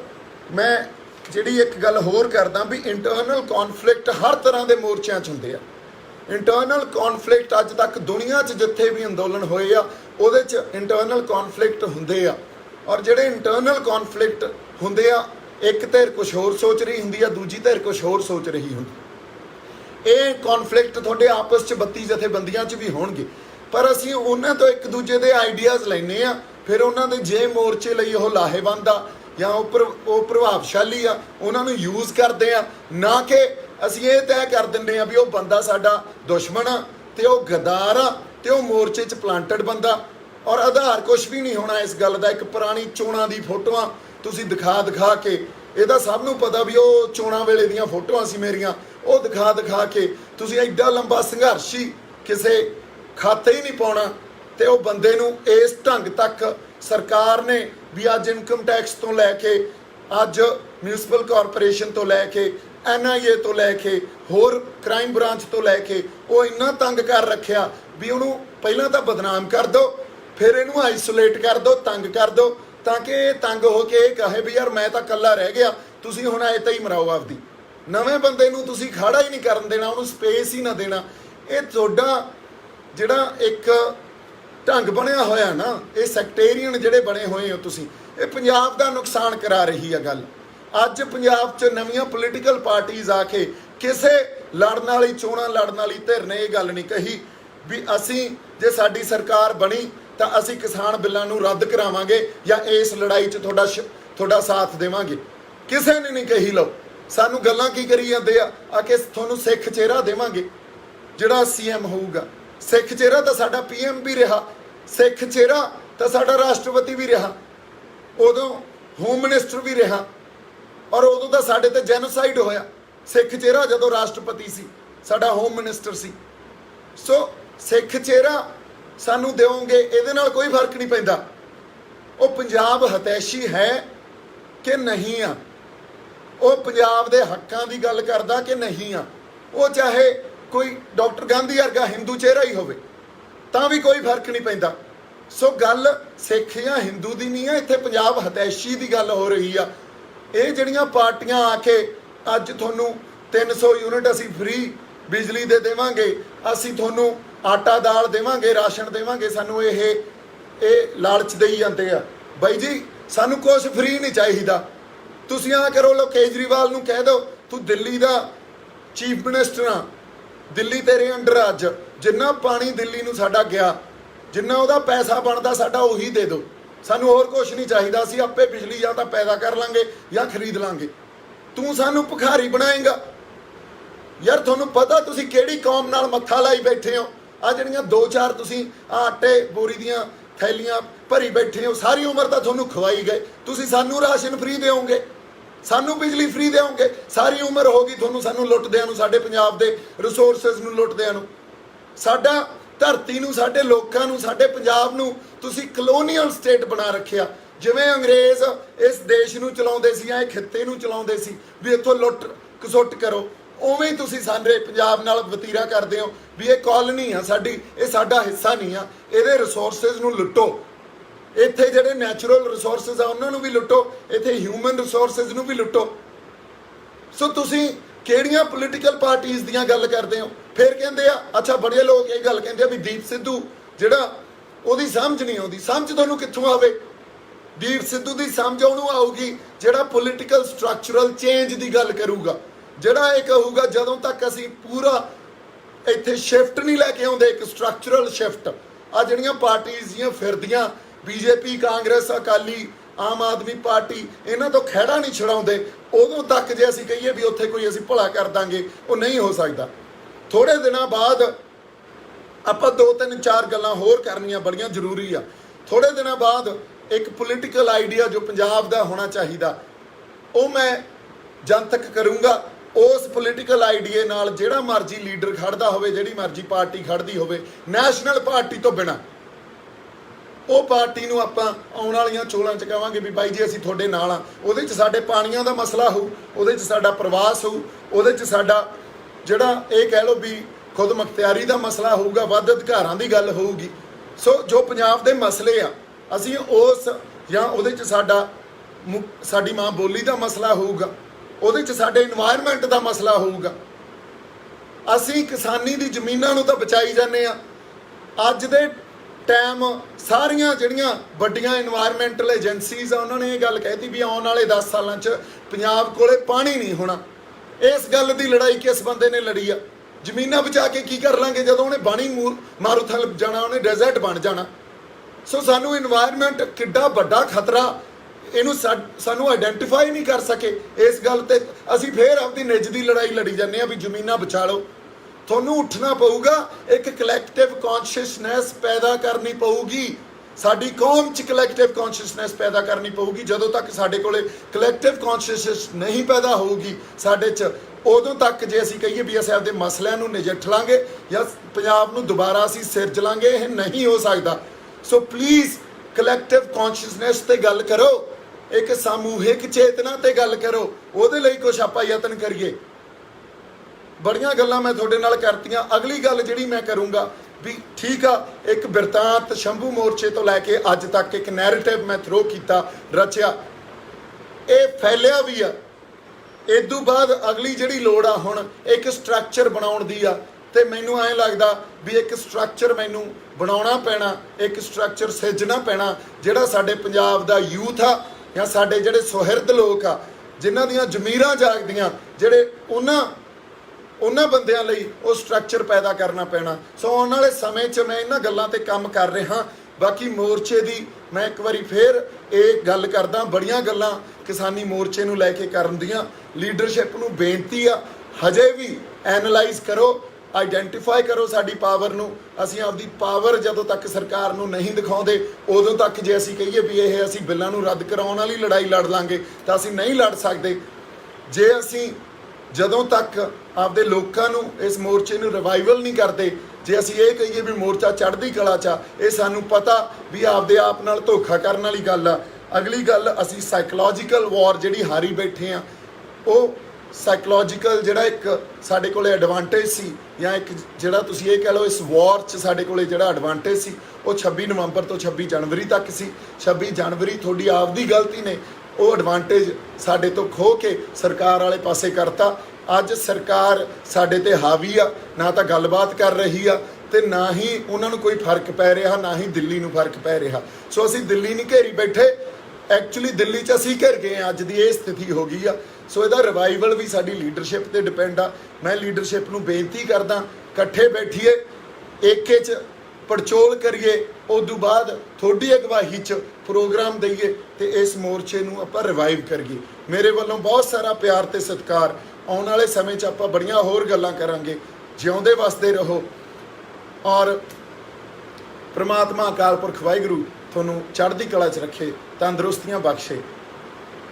ਮੈਂ ਜਿਹੜੀ ਇੱਕ ਗੱਲ ਹੋਰ ਕਰਦਾ ਵੀ ਇੰਟਰਨਲ ਕਨਫਲਿਕਟ ਹਰ ਤਰ੍ਹਾਂ ਦੇ ਮੋਰਚਿਆਂ 'ਚ ਹੁੰਦੇ ਆ। ਇੰਟਰਨਲ ਕਨਫਲਿਕਟ ਅੱਜ ਤੱਕ ਦੁਨੀਆ 'ਚ ਜਿੱਥੇ ਵੀ ਅੰਦੋਲਨ ਹੋਏ ਆ, ਉਹਦੇ 'ਚ ਇੰਟਰਨਲ ਕਨਫਲਿਕਟ ਹੁੰਦੇ ਆ। ਔਰ ਜਿਹੜੇ ਇੰਟਰਨਲ ਕਨਫਲਿਕਟ ਹੁੰਦੇ ਆ ਇੱਕ ਧਿਰ ਕੁਝ ਹੋਰ ਸੋਚ ਰਹੀ ਹੁੰਦੀ ਆ, ਦੂਜੀ ਧਿਰ ਕੁਝ ਹੋਰ ਸੋਚ ਰਹੀ ਹੁੰਦੀ। ਇਹ ਕਨਫਲਿਕਟ ਤੁਹਾਡੇ ਆਪਸ 'ਚ 32 ਜਥੇਬੰਦੀਆਂ 'ਚ ਵੀ ਹੋਣਗੇ। ਪਰ ਅਸੀਂ ਉਹਨਾਂ ਤੋਂ ਇੱਕ ਦੂਜੇ ਦੇ ਆਈਡੀਆਜ਼ ਲੈਨੇ ਆ। ਫਿਰ ਉਹਨਾਂ ਦੇ ਜੇ ਮੋਰਚੇ ਲਈ ਉਹ ਲਾਹੇਵੰਦ ਆ ਜਾਂ ਉਹ ਉਹ ਪ੍ਰਭਾਵਸ਼ਾਲੀ ਆ, ਉਹਨਾਂ ਨੂੰ ਯੂਜ਼ ਕਰਦੇ ਆ। ਨਾ ਕਿ ਅਸੀਂ ਇਹ ਤੈਅ ਕਰ ਦਿੰਦੇ ਆ ਵੀ ਉਹ ਬੰਦਾ ਸਾਡਾ ਦੁਸ਼ਮਣ ਆ ਤੇ ਉਹ ਗਦਾਰ ਆ ਤੇ ਉਹ ਮੋਰਚੇ 'ਚ ਪਲਾਂਟਡ ਬੰਦਾ। ਔਰ ਆਧਾਰ ਕੁਝ ਵੀ ਨਹੀਂ ਹੋਣਾ ਇਸ ਗੱਲ ਦਾ, ਇੱਕ ਪੁਰਾਣੀ ਚੋਣਾਂ ਦੀ ਫੋਟੋਆਂ ਤੁਸੀਂ ਦਿਖਾ ਦਿਖਾ ਕੇ, ਇਹਦਾ ਸਭ ਨੂੰ ਪਤਾ ਵੀ ਉਹ ਚੋਣਾਂ ਵੇਲੇ ਦੀਆਂ ਫੋਟੋਆਂ ਸੀ ਮੇਰੀਆਂ, ਉਹ ਦਿਖਾ ਦਿਖਾ ਕੇ ਤੁਸੀਂ ਐਡਾ ਲੰਬਾ ਸੰਘਰਸ਼ੀ ਕਿਸੇ ਖਾਤੇ ਹੀ ਨਹੀਂ ਪਾਉਣਾ ਤੇ ਉਹ ਬੰਦੇ ਨੂੰ ਇਸ ਢੰਗ ਤੱਕ ਸਰਕਾਰ ਨੇ ਵੀ ਅੱਜ ਇਨਕਮ ਟੈਕਸ ਤੋਂ ਲੈ ਕੇ, ਅੱਜ ਮਿਊਨਿਸਪਲ ਕਾਰਪੋਰੇਸ਼ਨ ਤੋਂ ਲੈ ਕੇ ਐਨਆਈਏ ਤੋਂ ਲੈ ਕੇ, ਹੋਰ ਕ੍ਰਾਈਮ ਬ੍ਰਾਂਚ ਤੋਂ ਲੈ ਕੇ, ਉਹ ਇੰਨਾ ਤੰਗ ਕਰ ਰੱਖਿਆ ਵੀ ਉਹਨੂੰ ਪਹਿਲਾਂ ਤਾਂ ਬਦਨਾਮ ਕਰ ਦਿਓ, ਫਿਰ ਇਹਨੂੰ ਆਈਸੋਲੇਟ ਕਰ ਦਿਓ, ਤੰਗ ਕਰ ਦਿਓ ਤਾਂ ਕਿ ਇਹ ਤੰਗ ਹੋ ਕੇ ਇਹ ਕਹੇ ਵੀ ਯਾਰ ਮੈਂ ਤਾਂ ਇਕੱਲਾ ਰਹਿ ਗਿਆ, ਤੁਸੀਂ ਹੁਣ ਐ ਤਾਂ ਹੀ ਮਰਾਓ ਆਪਦੀ। ਨਵੇਂ ਬੰਦੇ ਨੂੰ ਤੁਸੀਂ ਖੜਾ ਹੀ ਨਹੀਂ ਕਰਨ ਦੇਣਾ, ਉਹਨੂੰ ਸਪੇਸ ਹੀ ਨਾ ਦੇਣਾ। ਇਹ ਤੁਹਾਡਾ ਜਿਹੜਾ ਇੱਕ ਢੰਗ ਬਣਿਆ ਹੋਇਆ ਨਾ, ਇਹ ਸੈਕਟੇਰੀਅਨ ਜਿਹੜੇ ਬਣੇ ਹੋਏ ਹੋ ਤੁਸੀਂ, ਇਹ ਪੰਜਾਬ ਦਾ ਨੁਕਸਾਨ ਕਰਾ ਰਹੀ ਆ ਗੱਲ। ਅੱਜ ਪੰਜਾਬ 'ਚ ਨਵੀਆਂ ਪੋਲੀਟੀਕਲ ਪਾਰਟੀਆਂ ਆ ਕੇ ਕਿਸੇ ਲੜਨ ਵਾਲੀ, ਚੋਣਾਂ ਲੜਨ ਵਾਲੀ ਧਿਰ ਨੇ ਇਹ ਗੱਲ ਨਹੀਂ ਕਹੀ ਵੀ ਅਸੀਂ ਜੇ ਸਾਡੀ ਸਰਕਾਰ ਬਣੀ ਤਾਂ ਅਸੀਂ ਕਿਸਾਨ ਬਿੱਲਾਂ ਨੂੰ ਰੱਦ ਕਰਾਵਾਂਗੇ ਜਾਂ ਇਸ ਲੜਾਈ 'ਚ ਤੁਹਾਡਾ ਤੁਹਾਡਾ ਸਾਥ ਦੇਵਾਂਗੇ। ਕਿਸੇ ਨੇ ਨਹੀਂ ਕਹੀ ਲਓ। ਸਾਨੂੰ ਗੱਲਾਂ ਕੀ ਕਰੀ ਜਾਂਦੇ ਆ? ਆ ਕਿ ਤੁਹਾਨੂੰ ਸਿੱਖ ਚਿਹਰਾ ਦੇਵਾਂਗੇ। ਜਿਹੜਾ ਸੀਐਮ ਹੋਊਗਾ। ਸਿੱਖ ਚਿਹਰਾ ਤਾਂ ਸਾਡਾ ਪੀਐਮ ਵੀ ਰਿਹਾ। ਸਿੱਖ ਚਿਹਰਾ ਤਾਂ ਸਾਡਾ ਰਾਸ਼ਟਰਪਤੀ ਵੀ ਰਿਹਾ। ਉਦੋਂ ਹੋਮ ਮਿਨਿਸਟਰ ਵੀ ਰਿਹਾ। ਔਰ ਉਦੋਂ ਤਾਂ ਸਾਡੇ ਤੇ ਜੈਨੋਸਾਈਡ ਹੋਇਆ। ਸਿੱਖ ਚਿਹਰਾ ਜਦੋਂ ਰਾਸ਼ਟਰਪਤੀ ਸੀ, ਸਾਡਾ ਹੋਮ ਮਿਨਿਸਟਰ ਸੀ। ਸੋ ਸਿੱਖ ਚਿਹਰਾ ਸਾਨੂੰ ਦਿਓਗੇ ਇਹਦੇ ਨਾਲ ਕੋਈ ਫ਼ਰਕ ਨਹੀਂ ਪੈਂਦਾ। ਉਹ ਪੰਜਾਬ ਹਤੈਸ਼ੀ ਹੈ ਕਿ ਨਹੀਂ ਆ? ਉਹ ਪੰਜਾਬ ਦੇ ਹੱਕਾਂ ਦੀ ਗੱਲ ਕਰਦਾ ਕਿ ਨਹੀਂ ਆ? ਉਹ ਚਾਹੇ ਕੋਈ ਡਾਕਟਰ ਗਾਂਧੀ ਵਰਗਾ ਹਿੰਦੂ ਚਿਹਰਾ ਹੀ ਹੋਵੇ, ਤਾਂ ਵੀ ਕੋਈ ਫ਼ਰਕ ਨਹੀਂ ਪੈਂਦਾ। ਸੋ ਗੱਲ ਸਿੱਖ ਜਾਂ ਹਿੰਦੂ ਦੀ ਨਹੀਂ ਆ, ਇੱਥੇ ਪੰਜਾਬ ਹਤੈਸ਼ੀ ਦੀ ਗੱਲ ਹੋ ਰਹੀ ਆ। ਇਹ ਜਿਹੜੀਆਂ ਪਾਰਟੀਆਂ ਆ ਕੇ ਅੱਜ ਤੁਹਾਨੂੰ 300 ਯੂਨਿਟ ਅਸੀਂ ਫ੍ਰੀ ਬਿਜਲੀ ਦੇ ਦੇਵਾਂਗੇ, ਅਸੀਂ ਤੁਹਾਨੂੰ ਆਟਾ ਦਾਲ ਦੇਵਾਂਗੇ, ਰਾਸ਼ਨ ਦੇਵਾਂਗੇ, ਸਾਨੂੰ ਇਹ ਇਹ ਲਾਲਚ ਦੇਈ ਜਾਂਦੇ ਆ। ਬਾਈ ਜੀ, ਸਾਨੂੰ ਕੁਝ ਫ੍ਰੀ ਨਹੀਂ ਚਾਹੀਦਾ। ਤੁਸੀਂ ਆ ਕਰੋ ਲੋ ਕੇਜਰੀਵਾਲ ਨੂੰ ਕਹਿ ਦਿਓ, ਤੂੰ ਦਿੱਲੀ ਦਾ ਚੀਫ ਮਿਨਿਸਟਰ ਆ। ਦਿੱਲੀ ਤੇਰੇ ਅੰਡਰ ਅੱਜ। ਜਿੰਨਾ ਪਾਣੀ ਦਿੱਲੀ ਨੂੰ ਸਾਡਾ ਗਿਆ, ਜਿੰਨਾ ਉਹਦਾ ਪੈਸਾ ਬਣਦਾ, ਸਾਡਾ ਉਹੀ ਦੇ ਦਿਓ। ਸਾਨੂੰ ਹੋਰ ਕੁਝ ਨਹੀਂ ਚਾਹੀਦਾ, ਅਸੀਂ ਆਪੇ ਬਿਜਲੀ ਜਾਂ ਤਾਂ ਪੈਦਾ ਕਰ ਲਾਂਗੇ ਜਾਂ ਖਰੀਦ ਲਾਂਗੇ। ਤੂੰ ਸਾਨੂੰ ਭਿਖਾਰੀ ਬਣਾਏਗਾ। ਯਾਰ, ਤੁਹਾਨੂੰ ਪਤਾ ਤੁਸੀਂ ਕਿਹੜੀ ਕੌਮ ਨਾਲ ਮੱਥਾ ਲਾਈ ਬੈਠੇ ਹੋ? ਆ ਜਿਹੜੀਆਂ ਦੋ ਚਾਰ ਤੁਸੀਂ ਆਹ ਆਟੇ, ਬੋਰੀ ਦੀਆਂ ਥੈਲੀਆਂ ਭਰੀ ਬੈਠੇ ਹੋ, ਸਾਰੀ ਉਮਰ ਤਾਂ ਤੁਹਾਨੂੰ ਖਵਾਈ ਗਏ। ਤੁਸੀਂ ਸਾਨੂੰ ਰਾਸ਼ਨ ਫ੍ਰੀ ਦੇਵੋਗੇ ਸਾਨੂੰ ਬਿਜਲੀ ਫ੍ਰੀ ਦੇਵੋਗੇ ਸਾਰੀ ਉਮਰ ਹੋ ਗਈ ਤੁਹਾਨੂੰ ਸਾਨੂੰ ਲੁੱਟਦਿਆਂ ਨੂੰ, ਸਾਡੇ ਪੰਜਾਬ ਦੇ ਰਿਸੋਰਸਸ ਨੂੰ ਲੁੱਟਦਿਆਂ ਨੂੰ। ਸਾਡਾ ਧਰਤੀ ਨੂੰ, ਸਾਡੇ ਲੋਕਾਂ ਨੂੰ, ਸਾਡੇ ਪੰਜਾਬ ਨੂੰ ਤੁਸੀਂ ਕਲੋਨੀਅਲ ਸਟੇਟ ਬਣਾ ਰੱਖਿਆ। ਜਿਵੇਂ ਅੰਗਰੇਜ਼ ਇਸ ਦੇਸ਼ ਨੂੰ ਚਲਾਉਂਦੇ ਸੀ ਜਾਂ ਇਹ ਖਿੱਤੇ ਨੂੰ ਚਲਾਉਂਦੇ ਸੀ, ਵੀ ਇੱਥੋਂ ਲੁੱਟ ਕਸੁੱਟ ਕਰੋ। ਉਵੇਂ ਹੀ ਤੁਸੀਂ ਸਾਡੇ ਪੰਜਾਬ ਨਾਲ ਵਤੀਰਾ ਕਰਦੇ ਹੋ ਵੀ ਇਹ ਕਾਲਨੀ ਆ, ਸਾਡੀ, ਇਹ ਸਾਡਾ ਹਿੱਸਾ ਨਹੀਂ ਆ। ਇਹਦੇ ਰਿਸੋਰਸਸ ਨੂੰ ਲੁੱਟੋ। ਇੱਥੇ ਜਿਹੜੇ ਨੈਚੁਰਲ ਰਿਸੋਰਸਸ ਆ, ਉਹਨਾਂ ਨੂੰ ਵੀ ਲੁੱਟੋ। ਇੱਥੇ ਹਿਊਮਨ ਰਿਸੋਰਸਸ ਨੂੰ ਵੀ ਲੁੱਟੋ। ਸੋ ਤੁਸੀਂ ਕਿਹੜੀਆਂ ਪੋਲੀਟੀਕਲ ਪਾਰਟੀਆਂ ਦੀਆਂ ਗੱਲ ਕਰਦੇ ਹੋ? ਫਿਰ ਕਹਿੰਦੇ ਆ, ਅੱਛਾ, ਬੜੇ ਲੋਕ ਇਹ ਗੱਲ ਕਹਿੰਦੇ ਆ ਵੀ ਦੀਪ ਸਿੱਧੂ, ਜਿਹੜਾ ਉਹਦੀ ਸਮਝ ਨਹੀਂ ਆਉਂਦੀ। ਸਮਝ ਤੁਹਾਨੂੰ ਕਿੱਥੋਂ ਆਵੇ? ਦੀਪ ਸਿੱਧੂ ਦੀ ਸਮਝ ਉਹਨੂੰ ਆਊਗੀ ਜਿਹੜਾ ਪੋਲੀਟੀਕਲ ਸਟਰਕਚਰਲ ਚੇਂਜ ਦੀ ਗੱਲ ਕਰੂਗਾ। ਜਿਹੜਾ ਇਹ ਕਹੂਗਾ, ਜਦੋਂ ਤੱਕ ਅਸੀਂ ਪੂਰਾ ਇੱਥੇ ਸ਼ਿਫਟ ਨਹੀਂ ਲੈ ਕੇ ਆਉਂਦੇ, ਇੱਕ ਸਟਰਕਚਰਲ ਸ਼ਿਫਟ ਆ ਜਿਹੜੀਆਂ ਪਾਰਟੀਆਂ ਜੀਆਂ ਫਿਰਦੀਆਂ, ਬੀਜੇਪੀ, ਕਾਂਗਰਸ, ਅਕਾਲੀ, ਆਮ ਆਦਮੀ ਪਾਰਟੀ, ਇਹਨਾਂ ਤੋਂ ਖਹਿੜਾ ਨਹੀਂ ਛਡਾਉਂਦੇ, ਉਦੋਂ ਤੱਕ ਜੇ ਅਸੀਂ ਕਹੀਏ ਵੀ ਉੱਥੇ ਕੋਈ ਅਸੀਂ ਭਲਾ ਕਰ ਦਾਂਗੇ, ਉਹ ਨਹੀਂ ਹੋ ਸਕਦਾ। ਥੋੜੇ ਦਿਨਾਂ ਬਾਅਦ ਆਪਾਂ ਦੋ ਤਿੰਨ ਚਾਰ ਗੱਲਾਂ ਹੋਰ ਕਰਨੀਆਂ ਬੜੀਆਂ ਜ਼ਰੂਰੀ ਆ। ਥੋੜੇ ਦਿਨਾਂ ਬਾਅਦ ਇੱਕ ਪੋਲੀਟੀਕਲ ਆਈਡੀਆ ਜੋ ਪੰਜਾਬ ਦਾ ਹੋਣਾ ਚਾਹੀਦਾ, ਉਹ ਮੈਂ ਜਨਤਕ ਕਰੂੰਗਾ। ਉਸ ਪੋਲੀਟੀਕਲ ਆਈਡੀਏ ਨਾਲ ਜਿਹੜਾ ਮਰਜ਼ੀ ਲੀਡਰ ਖੜਦਾ ਹੋਵੇ, ਜਿਹੜੀ ਮਰਜ਼ੀ ਪਾਰਟੀ ਖੜਦੀ ਹੋਵੇ ਨੈਸ਼ਨਲ ਪਾਰਟੀ ਤੋਂ ਬਿਨਾ। ਉਹ ਪਾਰਟੀ ਨੂੰ ਆਪਾਂ ਆਉਣ ਵਾਲੀਆਂ ਚੋਣਾਂ ਚ ਕਹਾਂਗੇ ਵੀ ਬਾਈ ਜੀ, ਅਸੀਂ ਤੁਹਾਡੇ ਨਾਲ ਆ। ਉਹਦੇ ਚ ਸਾਡੇ ਪਾਣੀਆਂ ਦਾ ਮਸਲਾ ਹੋਊ, ਉਹਦੇ ਚ ਸਾਡਾ ਪ੍ਰਵਾਸ ਹੋਊ, ਉਹਦੇ ਚ ਸਾਡਾ ਜਿਹੜਾ ਇਹ ਕਹਿ ਲਓ ਵੀ ਖੁਦ ਮੁਖਤਿਆਰੀ ਦਾ ਮਸਲਾ ਹੋਊਗਾ, ਵੱਧ ਅਧਿਕਾਰਾਂ ਦੀ ਗੱਲ ਹੋਊਗੀ। ਸੋ ਜੋ ਪੰਜਾਬ ਦੇ ਮਸਲੇ ਆ, ਅਸੀਂ ਉਸ ਜਾਂ ਉਹਦੇ ਚ ਸਾਡਾ ਮੁ- ਸਾਡੀ ਮਾਂ ਬੋਲੀ ਦਾ ਮਸਲਾ ਹੋਊਗਾ। ਉਹਦੇ 'ਚ ਸਾਡੇ এনवायरमेंट ਦਾ ਮਸਲਾ ਹੋਊਗਾ। ਅਸੀਂ ਕਿਸਾਨੀ ਦੀ ਜ਼ਮੀਨਾਂ ਨੂੰ ਤਾਂ ਬਚਾਈ ਜਾਂਦੇ ਆ ਅੱਜ ਦੇ ਟਾਈਮ ਸਾਰੀਆਂ ਜਿਹੜੀਆਂ ਵੱਡੀਆਂ এনवायरमेंटਲ ਏਜੰਸੀਜ਼ ਆ, ਉਹਨਾਂ ਨੇ ਇਹ ਗੱਲ ਕਹਿਤੀ ਵੀ ਆਉਣ ਵਾਲੇ 10 ਸਾਲਾਂ 'ਚ ਪੰਜਾਬ ਕੋਲੇ ਪਾਣੀ ਨਹੀਂ ਹੋਣਾ। ਇਸ ਗੱਲ ਦੀ ਲੜਾਈ ਕਿਸ ਬੰਦੇ ਨੇ ਲੜੀ ਆ? ਜ਼ਮੀਨਾਂ ਬਚਾ ਕੇ ਕੀ ਕਰ ਲਾਂਗੇ ਜਦੋਂ ਉਹਨੇ ਬਾਣੀ ਮਾਰੂਥਲ ਜਾਣਾ, ਉਹਨੇ ਡੈਜ਼ਰਟ ਬਣ ਜਾਣਾ। ਸੋ ਸਾਨੂੰ এনवायरमेंट ਕਿੱਡਾ ਵੱਡਾ ਖਤਰਾ ਇਹਨੂੰ ਸਾ- ਸਾਨੂੰ ਆਇਡੈਂਟੀਫਾਈ ਨਹੀਂ ਕਰ ਸਕੇ। ਇਸ ਗੱਲ ਤੇ ਅਸੀਂ ਫੇਰ ਆਪਦੀ ਨਿੱਜ ਦੀ ਲੜਾਈ ਲੜੀ ਜਾਂਦੇ ਆ ਵੀ ਜ਼ਮੀਨਾਂ ਬਚਾ ਲਓ। ਤੁਹਾਨੂੰ ਉੱਠਣਾ ਪਊਗਾ, ਇੱਕ ਕਲੈਕਟਿਵ ਕੌਨਸ਼ੀਅਸਨੈਸ ਪੈਦਾ ਕਰਨੀ ਪਊਗੀ। ਸਾਡੀ ਕੌਮ 'ਚ ਕਲੈਕਟਿਵ ਕੌਨਸ਼ੀਅਸਨੈਸ ਪੈਦਾ ਕਰਨੀ ਪਊਗੀ। ਜਦੋਂ ਤੱਕ ਸਾਡੇ ਕੋਲੇ ਕਲੈਕਟਿਵ ਕੌਨਸ਼ੀਅਸਨੈਸ ਨਹੀਂ ਪੈਦਾ ਹੋਊਗੀ ਸਾਡੇ 'ਚ, ਉਦੋਂ ਤੱਕ ਜੇ ਅਸੀਂ ਕਹੀਏ ਵੀ ਅਸੀਂ ਆਪਦੇ ਮਸਲਿਆਂ ਨੂੰ ਨਜਿੱਠ ਲਾਂਗੇ ਜਾਂ ਪੰਜਾਬ ਨੂੰ ਦੁਬਾਰਾ ਅਸੀਂ ਸਿਰਜ ਲਾਂਗੇ, ਇਹ ਨਹੀਂ ਹੋ ਸਕਦਾ। ਸੋ ਪਲੀਜ਼ ਕਲੈਕਟਿਵ ਕੌਨਸ਼ੀਅਸਨੈਸ ਤੇ ਗੱਲ ਕਰੋ। ਇੱਕ ਸਮੂਹਿਕ ਚੇਤਨਾ ਤੇ ਗੱਲ ਕਰੋ, ਉਹਦੇ ਲਈ ਕੁਝ ਆਪਾਂ ਯਤਨ ਕਰੀਏ। ਬੜੀਆਂ ਗੱਲਾਂ ਮੈਂ ਤੁਹਾਡੇ ਨਾਲ ਕਰਤੀਆਂ। ਅਗਲੀ ਗੱਲ ਜਿਹੜੀ ਮੈਂ ਕਰੂੰਗਾ, ਵੀ ਠੀਕ ਆ, ਇੱਕ ਬਿਰਤਾਂਤ ਸ਼ੰਭੂ ਮੋਰਚੇ ਤੋਂ ਲੈ ਕੇ ਅੱਜ ਤੱਕ ਇੱਕ ਨੈਰੇਟਿਵ ਮੈਂ ਥਰੋ ਕੀਤਾ, ਰਚਿਆ। ਇਹ ਫੈਲਿਆ ਵੀ ਆ। ਇਦੋਂ ਬਾਅਦ ਅਗਲੀ ਜਿਹੜੀ ਲੋੜ ਆ ਹੁਣ, ਇੱਕ ਸਟਰਕਚਰ ਬਣਾਉਣ ਦੀ ਆ। ਤੇ ਮੈਨੂੰ ਐਂ ਲੱਗਦਾ ਵੀ ਇੱਕ ਸਟਰਕਚਰ ਮੈਨੂੰ ਬਣਾਉਣਾ ਪੈਣਾ, ਇੱਕ ਸਟਰਕਚਰ ਸਿਰਜਣਾ ਪੈਣਾ, ਜਿਹੜਾ ਸਾਡੇ ਪੰਜਾਬ ਦਾ ਯੂਥ ਆ ਜਾਂ ਸਾਡੇ ਜਿਹੜੇ ਸੁਹਿਰਦ ਲੋਕ ਆ, ਜਿਨ੍ਹਾਂ ਦੀਆਂ ਜ਼ਮੀਰਾਂ ਜਾਗਦੀਆਂ, ਜਿਹੜੇ ਉਹਨਾਂ ਉਹਨਾਂ ਬੰਦਿਆਂ ਲਈ ਉਹ ਸਟਰਕਚਰ ਪੈਦਾ ਕਰਨਾ ਪੈਣਾ। ਸੋ ਆਉਣ ਵਾਲੇ ਸਮੇਂ 'ਚ ਮੈਂ ਇਹਨਾਂ ਗੱਲਾਂ ਤੇ ਕੰਮ ਕਰ ਰਿਹਾ। ਬਾਕੀ ਮੋਰਚੇ ਦੀ ਮੈਂ ਇੱਕ ਵਾਰੀ ਫੇਰ ਇਹ ਗੱਲ ਕਰਦਾ, ਬੜੀਆਂ ਗੱਲਾਂ ਕਿਸਾਨੀ ਮੋਰਚੇ ਨੂੰ ਲੈ ਕੇ ਕਰਨ ਦੀਆਂ। ਲੀਡਰਸ਼ਿਪ ਨੂੰ ਬੇਨਤੀ ਆ, ਹਜੇ ਵੀ ਐਨਲਾਈਜ਼ ਕਰੋ। ਆਈਡੈਂਟੀਫਾਈ ਕਰੋ ਸਾਡੀ ਪਾਵਰ ਨੂੰ। ਅਸੀਂ ਆਪਦੀ ਪਾਵਰ ਜਦੋਂ ਤੱਕ ਸਰਕਾਰ ਨੂੰ ਨਹੀਂ ਦਿਖਾਉਂਦੇ ਉਦੋਂ ਤੱਕ ਜੇ ਅਸੀਂ ਕਹੀਏ ਵੀ ਇਹ ਅਸੀਂ ਬਿੱਲਾਂ ਨੂੰ ਰੱਦ ਕਰਾਉਣ ਵਾਲੀ ਲੜਾਈ ਲੜ ਲਾਂਗੇ ਤਾਂ ਅਸੀਂ ਨਹੀਂ ਲੜ ਸਕਦੇ। ਜੇ ਅਸੀਂ ਜਦੋਂ ਤੱਕ ਆਪਦੇ ਲੋਕਾਂ ਨੂੰ ਇਸ ਮੋਰਚੇ ਨੂੰ ਰਿਵਾਈਵਲ ਨਹੀਂ ਕਰਦੇ ਜੇ ਅਸੀਂ ਇਹ ਕਹੀਏ ਵੀ ਮੋਰਚਾ ਚੜ੍ਹਦੀ ਕਲਾ ਚ ਆ, ਇਹ ਸਾਨੂੰ ਪਤਾ ਵੀ ਆਪਦੇ ਆਪ ਨਾਲ ਧੋਖਾ ਕਰਨ ਵਾਲੀ ਗੱਲ ਆ। ਅਗਲੀ ਗੱਲ ਅਸੀਂ ਸਾਈਕੋਲੋਜੀਕਲ ਵਾਰ ਜਿਹੜੀ ਹਾਰੀ ਬੈਠੇ ਆ ਉਹ ਸਾਈਕੋਲੋਜੀਕਲ ਜਿਹੜਾ ਇੱਕ ਸਾਡੇ ਕੋਲੇ ਐਡਵਾਂਟੇਜ ਸੀ ਜਾਂ ਇੱਕ ਜਿਹੜਾ ਤੁਸੀਂ ਇਹ ਕਹਿ ਲਓ ਇਸ ਵਾਰ 'ਚ ਸਾਡੇ ਕੋਲੇ ਜਿਹੜਾ ਐਡਵਾਂਟੇਜ ਸੀ, ਉਹ 26 ਨਵੰਬਰ ਤੋਂ 26 ਜਨਵਰੀ ਤੱਕ ਸੀ। 26 ਜਨਵਰੀ ਤੁਹਾਡੀ ਆਪਦੀ ਗਲਤੀ ਨੇ, ਉਹ ਐਡਵਾਂਟੇਜ ਸਾਡੇ ਤੋਂ ਖੋ ਕੇ ਸਰਕਾਰ ਵਾਲੇ ਪਾਸੇ ਕਰਤਾ। ਅੱਜ ਸਰਕਾਰ ਸਾਡੇ ਤੇ ਹਾਵੀ ਆ, ਨਾ ਤਾਂ ਗੱਲਬਾਤ ਕਰ ਰਹੀ ਆ ਤੇ ਨਾ ਹੀ ਉਹਨਾਂ ਨੂੰ ਕੋਈ ਫ਼ਰਕ ਪੈ ਰਿਹਾ, ਨਾ ਹੀ ਦਿੱਲੀ ਨੂੰ ਫ਼ਰਕ ਪੈ ਰਿਹਾ। ਸੋ ਅਸੀਂ ਦਿੱਲੀ ਨਹੀਂ ਘੇਰੀ ਬੈਠੇ ਐਕਚੁਅਲੀ ਦਿੱਲੀ 'ਚ ਅਸੀਂ ਘਿਰ ਗਏ ਅੱਜ ਦੀ ਇਹ ਸਥਿਤੀ ਹੋ ਗਈ ਆ। ਸੋ ਇਹਦਾ ਰਿਵਾਈਵਲ ਵੀ ਸਾਡੀ ਲੀਡਰਸ਼ਿਪ ਤੇ ਡਿਪੈਂਡ ਆ। ਮੈਂ ਲੀਡਰਸ਼ਿਪ ਨੂੰ ਬੇਨਤੀ ਕਰਦਾ, ਇਕੱਠੇ ਬੈਠੀਏ, ਏਕੇ 'ਚ ਪੜਚੋਲ ਕਰੀਏ ਉਦੋਂ ਬਾਅਦ ਤੁਹਾਡੀ ਅਗਵਾਈ 'ਚ ਪ੍ਰੋਗਰਾਮ ਦਈਏ ਤੇ ਇਸ ਮੋਰਚੇ ਨੂੰ ਆਪਾਂ ਰਿਵਾਈਵ ਕਰੀਏ। ਮੇਰੇ ਵੱਲੋਂ ਬਹੁਤ ਸਾਰਾ ਪਿਆਰ ਤੇ ਸਤਿਕਾਰ। ਆਉਣ ਵਾਲੇ ਸਮੇਂ 'ਚ ਆਪਾਂ ਬੜੀਆਂ ਹੋਰ ਗੱਲਾਂ ਕਰਾਂਗੇ। ਜਿਉਂਦੇ ਵਸਦੇ ਰਹੋ। ਔਰ ਪ੍ਰਮਾਤਮਾ ਅਕਾਲ ਪੁਰਖ ਵਾਹਿਗੁਰੂ ਤੁਹਾਨੂੰ ਚੜ੍ਹਦੀ ਕਲਾ 'ਚ ਰੱਖੇ, ਤੰਦਰੁਸਤੀਆਂ ਬਖਸ਼ੇ।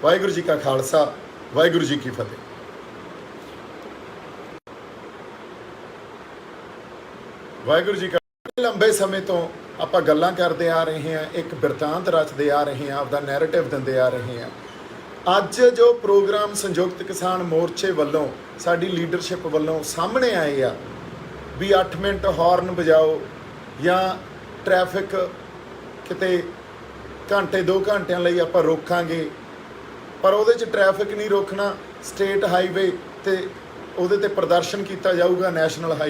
ਵਾਹਿਗੁਰੂ ਜੀ ਕਾ ਖਾਲਸਾ। ਵਾਹਿਗੁਰੂ ਜੀ ਕੀ ਫਤਿਹ। ਵਾਹਿਗੁਰੂ ਜੀ ਲੰਬੇ ਸਮੇਂ ਤੋਂ ਆਪਾਂ ਗੱਲਾਂ ਕਰਦੇ ਆ ਰਹੇ ਹਾਂ, ਇੱਕ ਬਿਰਤਾਂਤ ਰਚਦੇ ਆ ਰਹੇ ਹਾਂ, ਆਪਦਾ ਨੈਰੇਟਿਵ ਦਿੰਦੇ ਆ ਰਹੇ ਹਾਂ। ਅੱਜ ਜੋ ਪ੍ਰੋਗਰਾਮ ਸੰਯੁਕਤ ਕਿਸਾਨ ਮੋਰਚੇ ਵੱਲੋਂ ਸਾਡੀ ਲੀਡਰਸ਼ਿਪ ਵੱਲੋਂ ਸਾਹਮਣੇ ਆਏ ਆ, ਵੀ 8 ਮਿੰਟ ਹਾਰਨ ਵਜਾਓ ਜਾਂ ਟ੍ਰੈਫਿਕ ਕਿਤੇ ਘੰਟੇ 2 ਘੰਟਿਆਂ ਲਈ ਆਪਾਂ ਰੋਕਾਂਗੇ ਪਰ ਉਹਦੇ 'ਚ ਟ੍ਰੈਫਿਕ ਨਹੀਂ ਰੋਕਣਾ ਸਟੇਟ ਹਾਈਵੇ ਤੇ ਉਹਦੇ ਤੇ ਪ੍ਰਦਰਸ਼ਨ ਕੀਤਾ ਜਾਊਗਾ ਨੈਸ਼ਨਲ ਹਾਈ